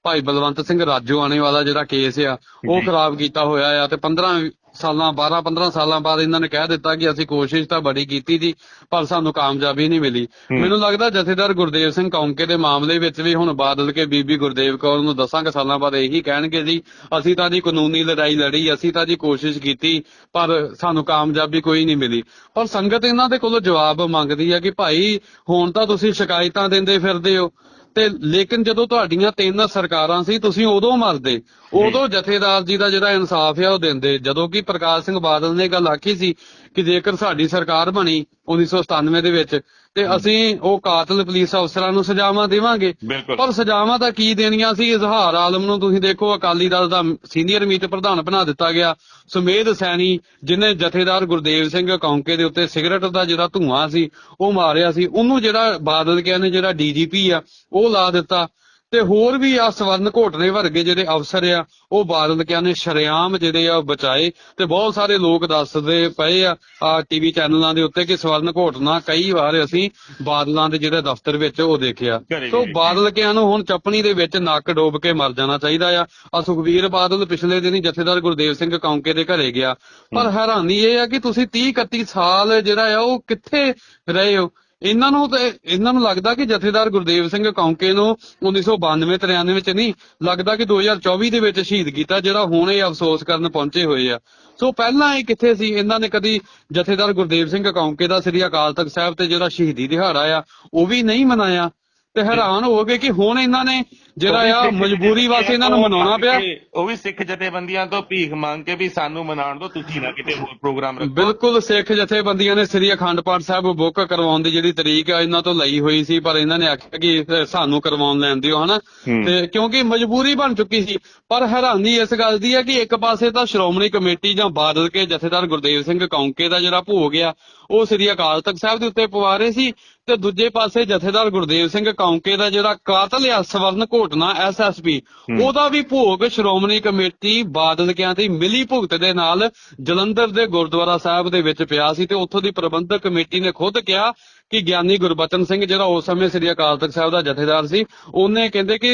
ਭਾਈ ਬਲਵੰਤ ਸਿੰਘ ਰਾਜੋਆਣੇ ਵਾਲਾ ਜਿਹੜਾ ਕੇਸ ਆ ਉਹ। ਖਰਾਬ ਕੀਤਾ ਹੋਇਆ ਆ ਤੇ 15 ਸਾਲਾਂ 12 15 ਸਾਲਾਂ ਬਾਅਦ ਇਹਨਾਂ ਨੇ ਕਹਿ ਦਿੱਤਾ ਕਿ ਅਸੀਂ ਕੋਸ਼ਿਸ਼ ਤਾਂ ਬੜੀ ਕੀਤੀ ਸੀ ਪਰ ਸਾਨੂੰ ਕਾਮਯਾਬੀ ਨਹੀਂ ਮਿਲੀ। ਮੈਨੂੰ ਲੱਗਦਾ ਜਥੇਦਾਰ ਗੁਰਦੇਵ ਸਿੰਘ ਕੌਂਕੇ ਦੇ ਮਾਮਲੇ ਵਿੱਚ ਵੀ ਹੁਣ ਬਾਦਲ ਕੇ ਬੀਬੀ ਗੁਰਦੇਵ ਕੌਰ ਨੂੰ ਦਸਾਂ ਕੁ ਸਾਲਾਂ ਬਾਅਦ ਇਹੀ ਕਹਿਣਗੇ ਜੀ ਅਸੀਂ ਤਾਂ ਜੀ ਕਾਨੂੰਨੀ ਲੜਾਈ ਲੜੀ ਅਸੀਂ ਤਾਂ ਜੀ ਕੋਸ਼ਿਸ਼ ਕੀਤੀ ਪਰ ਸਾਨੂੰ ਕਾਮਯਾਬੀ ਕੋਈ ਨਹੀਂ ਮਿਲੀ। ਪਰ ਸੰਗਤ ਇਹਨਾਂ ਦੇ ਕੋਲੋਂ ਜਵਾਬ ਮੰਗਦੀ ਹੈ ਕਿ ਭਾਈ ਹੁਣ ਤਾਂ ਤੁਸੀਂ ਸ਼ਿਕਾਇਤਾਂ ਦਿੰਦੇ ਫਿਰਦੇ ਹੋ। ਤੇ ਲੇਕਿਨ ਜਦੋਂ ਤੁਹਾਡੀਆਂ ਤਿੰਨ ਸਰਕਾਰਾਂ ਸੀ ਤੁਸੀਂ ਉਦੋਂ ਮਰਦੇ। ਉਦੋਂ ਜਥੇਦਾਰ ਜੀ ਦਾ ਜਿਹੜਾ ਇਨਸਾਫ ਆ ਉਹ ਦਿੰਦੇ। ਜਦੋਂ ਕਿ ਪ੍ਰਕਾਸ਼ ਸਿੰਘ ਬਾਦਲ ਨੇ ਗੱਲ ਆਖੀ ਸੀ ਕਿ ਜੇਕਰ ਸਾਡੀ ਸਰਕਾਰ ਬਣੀ 1997 ਦੇ ਵਿੱਚ ਤੇ ਅਸੀਂ ਉਹ ਕਾਤਲ ਪੁਲਿਸ ਅਫਸਰਾਂ ਨੂੰ ਸਜ਼ਾਵਾਂ ਦੇਵਾਂਗੇ। ਪਰ ਸਜ਼ਾਵਾਂ ਤਾਂ ਕੀ ਦੇਣੀਆਂ ਸੀ? ਇਜ਼ਹਾਰ ਆਲਮ ਨੂੰ ਤੁਸੀਂ ਦੇਖੋ ਅਕਾਲੀ ਦਲ ਦਾ ਸੀਨੀਅਰ ਮੀਤ ਪ੍ਰਧਾਨ ਬਣਾ ਦਿੱਤਾ ਗਿਆ। ਸੁਮੇਧ ਸੈਣੀ ਜਿਨੇ ਜਥੇਦਾਰ ਗੁਰਦੇਵ ਸਿੰਘ ਕੌਂਕੇ ਦੇ ਉੱਤੇ ਸਿਗਰਟ ਦਾ ਜਿਹੜਾ ਧੂਆਂ ਸੀ ਉਹ ਮਾਰਿਆ ਸੀ। ਉਹਨੂੰ ਜਿਹੜਾ ਬਾਦਲ ਨੇ ਜਿਹੜਾ ਡੀਜੀਪੀ ਆ ਉਹ ਲਾ ਦਿੱਤਾ। ਤੇ ਹੋਰ ਵੀ ਆ ਸਵਰਨ ਘੋਟਲੇ ਵਰਗੇ ਜਿਹੜੇ ਅਫਸਰ ਆ ਉਹ ਬਾਦਲ ਕਿਆ ਨੇ ਸ਼ਰੇਆਮ ਜਿਹੜੇ ਆ ਉਹ ਬਚਾਏ ਤੇ ਬਹੁਤ ਸਾਰੇ ਲੋਕ ਦੱਸਦੇ ਪਏ ਆ ਆ ਟੀਵੀ ਚੈਨਲਾਂ ਦੇ ਉੱਤੇ ਕਿ ਸਵਰਨ ਘੋਟਨਾ ਕਈ ਵਾਰ ਅਸੀਂ ਬਾਦਲਾਂ ਦੇ ਜਿਹੜੇ ਦਫ਼ਤਰ ਵਿੱਚ ਉਹ ਦੇਖਿਆ। ਸੋ। ਬਾਦਲ ਕਿਆਂ ਨੂੰ ਹੁਣ ਚੱਪਣੀ ਦੇ ਵਿੱਚ ਨੱਕ ਡੋਬ ਕੇ ਮਰ ਜਾਣਾ ਚਾਹੀਦਾ ਆ। ਆ ਸੁਖਵੀਰ ਬਾਦਲ ਪਿਛਲੇ ਦਿਨੀ ਜਥੇਦਾਰ ਗੁਰਦੇਵ ਸਿੰਘ ਕੌਂਕੇ ਦੇ ਘਰੇ ਗਿਆ। ਪਰ ਹੈਰਾਨੀ ਇਹ ਆ ਕਿ ਤੁਸੀਂ 30 31 ਸਾਲ ਜਿਹੜਾ ਆ ਉਹ ਕਿੱਥੇ ਰਹੇ ਹੋ? ਇਹਨਾਂ ਨੂੰ ਤੇ ਇਹਨਾਂ ਨੂੰ ਲੱਗਦਾ ਕਿ ਜਥੇਦਾਰ ਗੁਰਦੇਵ ਸਿੰਘ ਕੌਂਕੇ ਨੂੰ 1992 93 ਵਿੱਚ ਨਹੀਂ, ਲੱਗਦਾ ਕਿ 2024 ਦੇ ਵਿੱਚ ਸ਼ਹੀਦ ਕੀਤਾ, ਜਿਹੜਾ ਹੁਣ ਇਹ ਅਫਸੋਸ ਕਰਨ ਪਹੁੰਚੇ ਹੋਏ ਆ। ਸੋ ਪਹਿਲਾਂ ਇਹ ਕਿੱਥੇ ਸੀ? ਇਹਨਾਂ ਨੇ ਕਦੀ ਜਥੇਦਾਰ ਗੁਰਦੇਵ ਸਿੰਘ ਕੌਂਕੇ ਦਾ ਸ੍ਰੀ ਅਕਾਲ ਤਖਤ ਸਾਹਿਬ ਤੇ ਜਿਹੜਾ ਸ਼ਹੀਦੀ ਦਿਹਾੜਾ ਆ, ਉਹ ਵੀ ਨਹੀਂ ਮਨਾਇਆ। ਤੇ ਹੈਰਾਨ ਹੋ ਗਏ ਕਿ ਹੁਣ ਇਹਨਾਂ ਨੇ ਜਿਹੜਾ ਆ ਮਜਬੂਰੀ ਵਾਸਤੇ ਇਹਨਾਂ ਨੂੰ ਮਨਾਉਣਾ ਪਿਆ। ਉਹ ਵੀ ਸਿੱਖ ਜਥੇਬੰਦੀਆਂ ਤੋਂ ਭੀਖ ਮੰਗ ਕੇ ਵੀ ਸਾਨੂੰ ਮਨਾਉਣ ਦਿਓ ਤੁਸੀਂ ਨਾ ਕਿਤੇ ਹੋਰ ਪ੍ਰੋਗਰਾਮ ਰੱਖੋ। ਬਿਲਕੁਲ ਸਿੱਖ ਜਥੇਬੰਦੀਆਂ ਨੇ ਸ੍ਰੀ ਅਖੰਡ ਪਾਠ ਸਾਹਿਬ ਬੁੱਕ ਕਰਵਾਉਣ ਦੀ ਜਿਹੜੀ ਤਰੀਕ ਆ ਇਹਨਾਂ ਤੋਂ ਲਈ ਹੋਈ ਸੀ ਪਰ ਇਹਨਾਂ ਨੇ ਆਖਿਆ ਕਿ ਸਾਨੂੰ ਕਰਵਾਉਣ ਲੈਣ ਦਿਓ ਹਨਾ। ਤੇ ਕਿਉਂਕਿ ਮਜਬੂਰੀ ਬਣ ਚੁੱਕੀ ਸੀ ਪਰ ਹੈਰਾਨੀ ਇਸ ਗੱਲ ਦੀ ਹੈ ਕਿ ਇੱਕ ਪਾਸੇ ਤਾਂ ਸ਼੍ਰੋਮਣੀ ਕਮੇਟੀ ਜਾਂ ਬਾਦਲ ਕੇ ਜਥੇਦਾਰ ਗੁਰਦੇਵ ਸਿੰਘ ਕੌਂਕੇ ਦਾ ਜਿਹੜਾ ਭੋਗ ਆ ਉਹ ਸ੍ਰੀ ਅਕਾਲ ਤਖਤ ਸਾਹਿਬ ਦੇ ਉੱਤੇ ਪਵਾ ਰਹੇ ਸੀ ਤੇ ਦੂਜੇ ਪਾਸੇ ਜਥੇਦਾਰ ਗੁਰਦੇਵ ਸਿੰਘ ਕੌਂਕੇ ਦਾ ਜਿਹੜਾ ਕਾਤਲ ਆ ਸਵਰਨ ਘੋਟਨਾ ਐਸਐਸਪੀ ਉਹਦਾ ਵੀ ਭੋਗ ਸ਼੍ਰੋਮਣੀ ਕਮੇਟੀ ਬਾਦਲ ਕਿਆਂ ਦੀ ਮਿਲੀ ਭੁਗਤ ਦੇ ਨਾਲ ਜਲੰਧਰ ਦੇ ਗੁਰਦੁਆਰਾ ਸਾਹਿਬ ਦੇ ਵਿੱਚ ਪਿਆ ਸੀ ਤੇ ਉੱਥੋਂ ਦੀ ਪ੍ਰਬੰਧਕ ਕਮੇਟੀ ਨੇ ਖੁਦ ਕਿਹਾ ਕਿ ਗਿਆਨੀ ਗੁਰਬਚਨ ਸਿੰਘ ਜਿਹੜਾ ਉਸ ਸਮੇਂ ਸ੍ਰੀ ਅਕਾਲ ਤਖਤ ਸਾਹਿਬ ਦਾ ਜਥੇਦਾਰ ਸੀ ਉਹਨੇ ਕਹਿੰਦੇ ਕਿ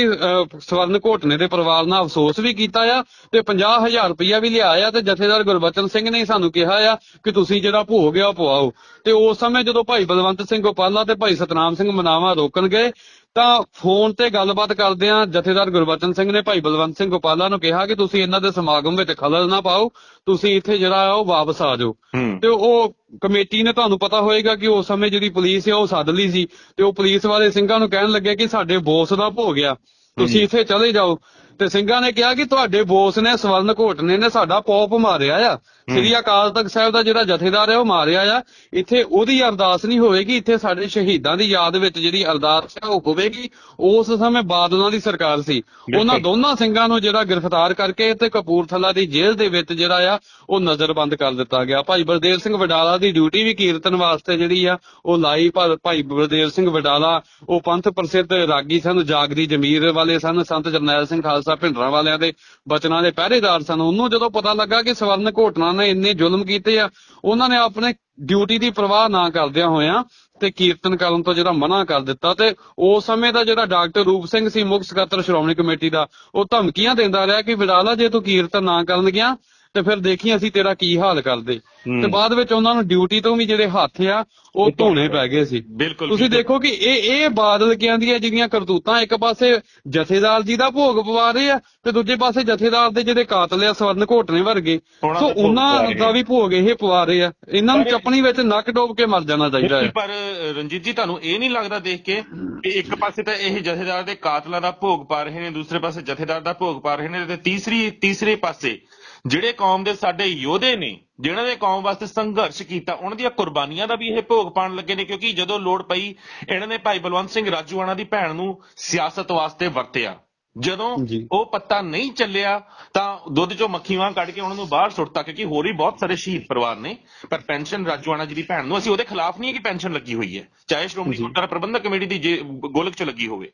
ਸਵਰਨ ਘੋਟਨੇ ਦੇ ਪਰਿਵਾਰ ਨਾਲ ਅਫਸੋਸ ਵੀ ਕੀਤਾ ਆ ਤੇ 50000 ਰੁਪਇਆ ਵੀ ਲਿਆ ਆ ਤੇ ਜਥੇਦਾਰ ਗੁਰਬਚਨ ਸਿੰਘ ਨੇ ਸਾਨੂੰ ਕਿਹਾ ਆ ਕਿ ਤੁਸੀਂ ਜਿਹੜਾ ਭੋਗ ਆ ਉਹ ਪਵਾਓ। ਤੇ ਉਸ ਸਮੇਂ ਜਦੋਂ ਭਾਈ ਬਲਵੰਤ ਸਿੰਘ ਗੋਪਾਲਾ ਤੇ ਭਾਈ ਸਤਨਾਮ ਸਿੰਘ ਮਨਾਵਾ ਰੋਕਣ ਗਏ ਤਾਂ ਫੋਨ ਤੇ ਗੱਲਬਾਤ ਕਰਦਿਆਂ ਜਥੇਦਾਰ ਗੁਰਬਚਨ ਸਿੰਘ ਨੇ ਭਾਈ ਬਲਵੰਤ ਸਿੰਘ ਗੋਪਾਲਾ ਨੂੰ ਕਿਹਾ ਕਿ ਤੁਸੀਂ ਇਹਨਾਂ ਦੇ ਸਮਾਗਮ ਵਿੱਚ ਖਲਲ ਨਾ ਪਾਓ। ਤੁਸੀਂ ਇੱਥੇ ਜਿਹੜਾ ਆ ਉਹ ਵਾਪਸ ਆ ਜਾਓ। ਤੇ ਉਹ ਕਮੇਟੀ ਨੇ ਤੁਹਾਨੂੰ ਪਤਾ ਹੋਏਗਾ ਕਿ ਉਸ ਸਮੇਂ ਜਿਹੜੀ ਪੁਲਿਸ ਹੈ ਉਹ ਸੱਦ ਲਈ ਸੀ। ਤੇ ਉਹ ਪੁਲਿਸ ਵਾਲੇ ਸਿੰਘਾਂ ਨੂੰ ਕਹਿਣ ਲੱਗੇ ਕਿ ਸਾਡੇ ਬੋਸ ਦਾ ਭੋਗ ਆ। ਤੁਸੀਂ ਇੱਥੇ ਚਲੇ ਜਾਓ। ਤੇ ਸਿੰਘਾਂ ਨੇ ਕਿਹਾ ਕਿ ਤੁਹਾਡੇ ਬੋਸ ਨੇ ਸਵਰਨ ਘੋਟਨੇ ਨੇ ਸਾਡਾ ਪੌਪ ਮਾਰਿਆ ਆ। ਸ੍ਰੀ ਅਕਾਲ ਤਖਤ ਸਾਹਿਬ ਦਾ ਜਿਹੜਾ ਜਥੇਦਾਰ ਹੈ ਉਹ ਮਾਰਿਆ ਆ। ਇੱਥੇ ਉਹਦੀ ਅਰਦਾਸ ਨਹੀਂ ਹੋਵੇਗੀ ਇੱਥੇ ਸਾਡੇ ਸ਼ਹੀਦਾਂ ਦੀ ਯਾਦ ਵਿੱਚ ਜਿਹੜੀ ਅਰਦਾਸ ਹੈ ਉਹ ਹੋਵੇਗੀ। ਉਸ ਸਮੇਂ ਬਾਦਲਾਂ ਦੀ ਸਰਕਾਰ ਸੀ। ਉਹਨਾਂ ਦੋਨਾਂ ਸਿੰਘਾਂ ਨੂੰ ਜਿਹੜਾ ਗ੍ਰਿਫਤਾਰ ਕਰਕੇ ਤੇ ਕਪੂਰਥਲਾ ਦੀ ਜੇਲ੍ਹ ਦੇ ਵਿੱਚ ਜਿਹੜਾ ਆ ਉਹ ਨਜ਼ਰਬੰਦ ਕਰ ਦਿੱਤਾ ਗਿਆ। ਭਾਈ ਬਲਦੇਵ ਸਿੰਘ ਵਡਾਲਾ ਦੀ ਡਿਊਟੀ ਵੀ ਕੀਰਤਨ ਵਾਸਤੇ ਜਿਹੜੀ ਆ ਉਹ ਲਾਈ ਪਰ ਭਾਈ ਬਲਦੇਵ ਸਿੰਘ ਵਡਾਲਾ। ਉਹ ਪੰਥ ਪ੍ਰਸਿੱਧ ਰਾਗੀ ਸਨ ਜਾਗਦੀ ਜਮੀਰ ਵਾਲੇ ਸਨ ਸੰਤ ਜਰਨੈਲ ਸਿੰਘ ਖਾਲਸਾ ਭਿੰਡਰਾਂ ਵਾਲਿਆਂ ਦੇ ਬਚਨਾਂ ਦੇ ਪਹਿਰੇਦਾਰ ਸਨ। ਉਹਨੂੰ ਜਦੋਂ ਪਤਾ ਲੱਗਾ ਕਿ ਸਵਰਨ ਘੋਟਣਾ ਨੇ ਇੰਨੇ ਜ਼ੁਲਮ ਕੀਤੇ ਆ, ਉਹਨਾਂ ਨੇ ਆਪਣੇ ਡਿਊਟੀ ਦੀ ਪਰਵਾਹ ਨਾ ਕਰਦਿਆਂ ਹੋਇਆਂ ਤੇ ਕੀਰਤਨ ਕਰਨ ਤੋਂ ਜਿਹੜਾ ਮਨਾ ਕਰ ਦਿੱਤਾ ਤੇ ਉਸ ਸਮੇਂ ਦਾ ਜਿਹੜਾ ਡਾਕਟਰ ਰੂਪ ਸਿੰਘ ਸੀ, ਮੁੱਖ ਸਕੱਤਰ ਸ਼੍ਰੋਮਣੀ ਕਮੇਟੀ ਦਾ, ਉਹ ਧਮਕੀਆਂ ਦਿੰਦਾ ਰਿਹਾ ਕਿ ਵਿਰਾਲਾ ਜੇ ਤੂੰ ਕੀਰਤਨ ਨਾ ਕਰਨ ਗਿਆ ਤੇ ਫਿਰ ਦੇਖੀ ਅਸੀਂ ਤੇਰਾ ਕੀ ਹਾਲ ਕਰਦੇ। ਤੇ ਬਾਅਦ ਵਿੱਚ ਉਹਨਾਂ ਨੂੰ ਡਿਊਟੀ ਤੋਂ ਵੀ ਜਿਹੜੇ ਹੱਥ ਆ ਉਹ ਧੋਣੇ ਪੈ ਗਏ ਸੀ। ਤੁਸੀਂ ਦੇਖੋ ਕਿ ਇਹ ਇਹ ਬਾਦਲ ਕਿਆਂ ਦੀਆਂ ਜਿਹੜੀਆਂ ਕਰਤੂਤਾਂ ਇੱਕ ਪਾਸੇ ਜਥੇਦਾਰ ਜੀ ਦਾ ਭੋਗ ਪਵਾ ਰਹੇ ਆ ਤੇ ਦੂਜੇ ਪਾਸੇ ਜਥੇਦਾਰ ਦੇ ਜਿਹੜੇ ਕਾਤਲ ਆ ਸਵਰਨ ਘੋਟਨੇ ਵਰਗੇ ਸੋ ਉਹਨਾਂ ਦਾ ਵੀ ਭੋਗ ਇਹ ਪਵਾ ਰਹੇ ਆ। ਇਹਨਾਂ ਨੂੰ ਚੱਪਣੀ ਵਿੱਚ ਨੱਕ ਡੋਬ ਕੇ ਮਰ ਜਾਣਾ ਚਾਹੀਦਾ ਹੈ। ਪਰ ਰਣਜੀਤ ਜੀ ਤੁਹਾਨੂੰ ਇਹ ਨਹੀਂ ਲੱਗਦਾ ਦੇਖ ਕੇ ਕਿ ਇੱਕ ਪਾਸੇ ਤਾਂ ਇਹ ਜਥੇਦਾਰ ਦੇ ਕਾਤਲਾਂ ਦਾ ਭੋਗ ਪਾ ਰਹੇ ਨੇ ਦੂਸਰੇ ਪਾਸੇ ਜਥੇਦਾਰ ਦਾ ਭੋਗ ਪਾ ਰਹੇ ਨੇ ਤੇ ਤੀਸਰੀ ਤੀਸਰੇ ਪਾਸੇ ਜਿਹੜੇ ਕੌਮ ਦੇ ਸਾਡੇ ਯੋਧੇ ਨੇ ਜਿਨ੍ਹਾਂ ਨੇ ਕੌਮ ਵਾਸਤੇ ਸੰਘਰਸ਼ ਕੀਤਾ ਉਹਨਾਂ ਦੀਆਂ ਕੁਰਬਾਨੀਆਂ ਦਾ ਵੀ ਇਹ ਭੋਗ ਪਾਣ ਲੱਗੇ ਨੇ ਕਿਉਂਕਿ ਜਦੋਂ ਲੋੜ ਪਈ ਇਹਨਾਂ ਨੇ ਭਾਈ ਬਲਵੰਤ ਸਿੰਘ ਰਾਜੂਆਣਾ ਦੀ ਭੈਣ ਨੂੰ ਸਿਆਸਤ ਵਾਸਤੇ ਵਰਤਿਆ। ਜਦੋਂ। ਉਹ ਪੱਤਾ ਨਹੀਂ ਚੱਲਿਆ ਤਾਂ ਦੁੱਧ ਚੋਂ ਮੱਖੀ ਵਾਂ ਕੱਢ ਕੇ ਉਹਨਾਂ ਨੂੰ ਬਾਹਰ ਸੁੱਟਤਾ ਕਿਉਂਕਿ ਹੋਰ ਵੀ ਬਹੁਤ ਸਾਰੇ ਸ਼ਹੀਦ ਪਰਿਵਾਰ ਨੇ ਪਰ ਪੈਨਸ਼ਨ ਰਾਜੂਆਣਾ ਜੀ ਦੀ ਭੈਣ ਨੂੰ ਅਸੀਂ ਉਹਦੇ ਖਿਲਾਫ ਨਹੀਂ ਹੈ ਕਿ ਪੈਨਸ਼ਨ ਲੱਗੀ ਹੋਈ ਹੈ ਚਾਹੇ ਸ਼੍ਰੋਮਣੀ ਗੁਰਦੁਆਰਾ ਪ੍ਰਬੰਧਕ ਕਮੇਟੀ ਦੀ ਜੇ ਗੋਲਕ ਚ ਲੱਗੀ ਹੋਵੇ।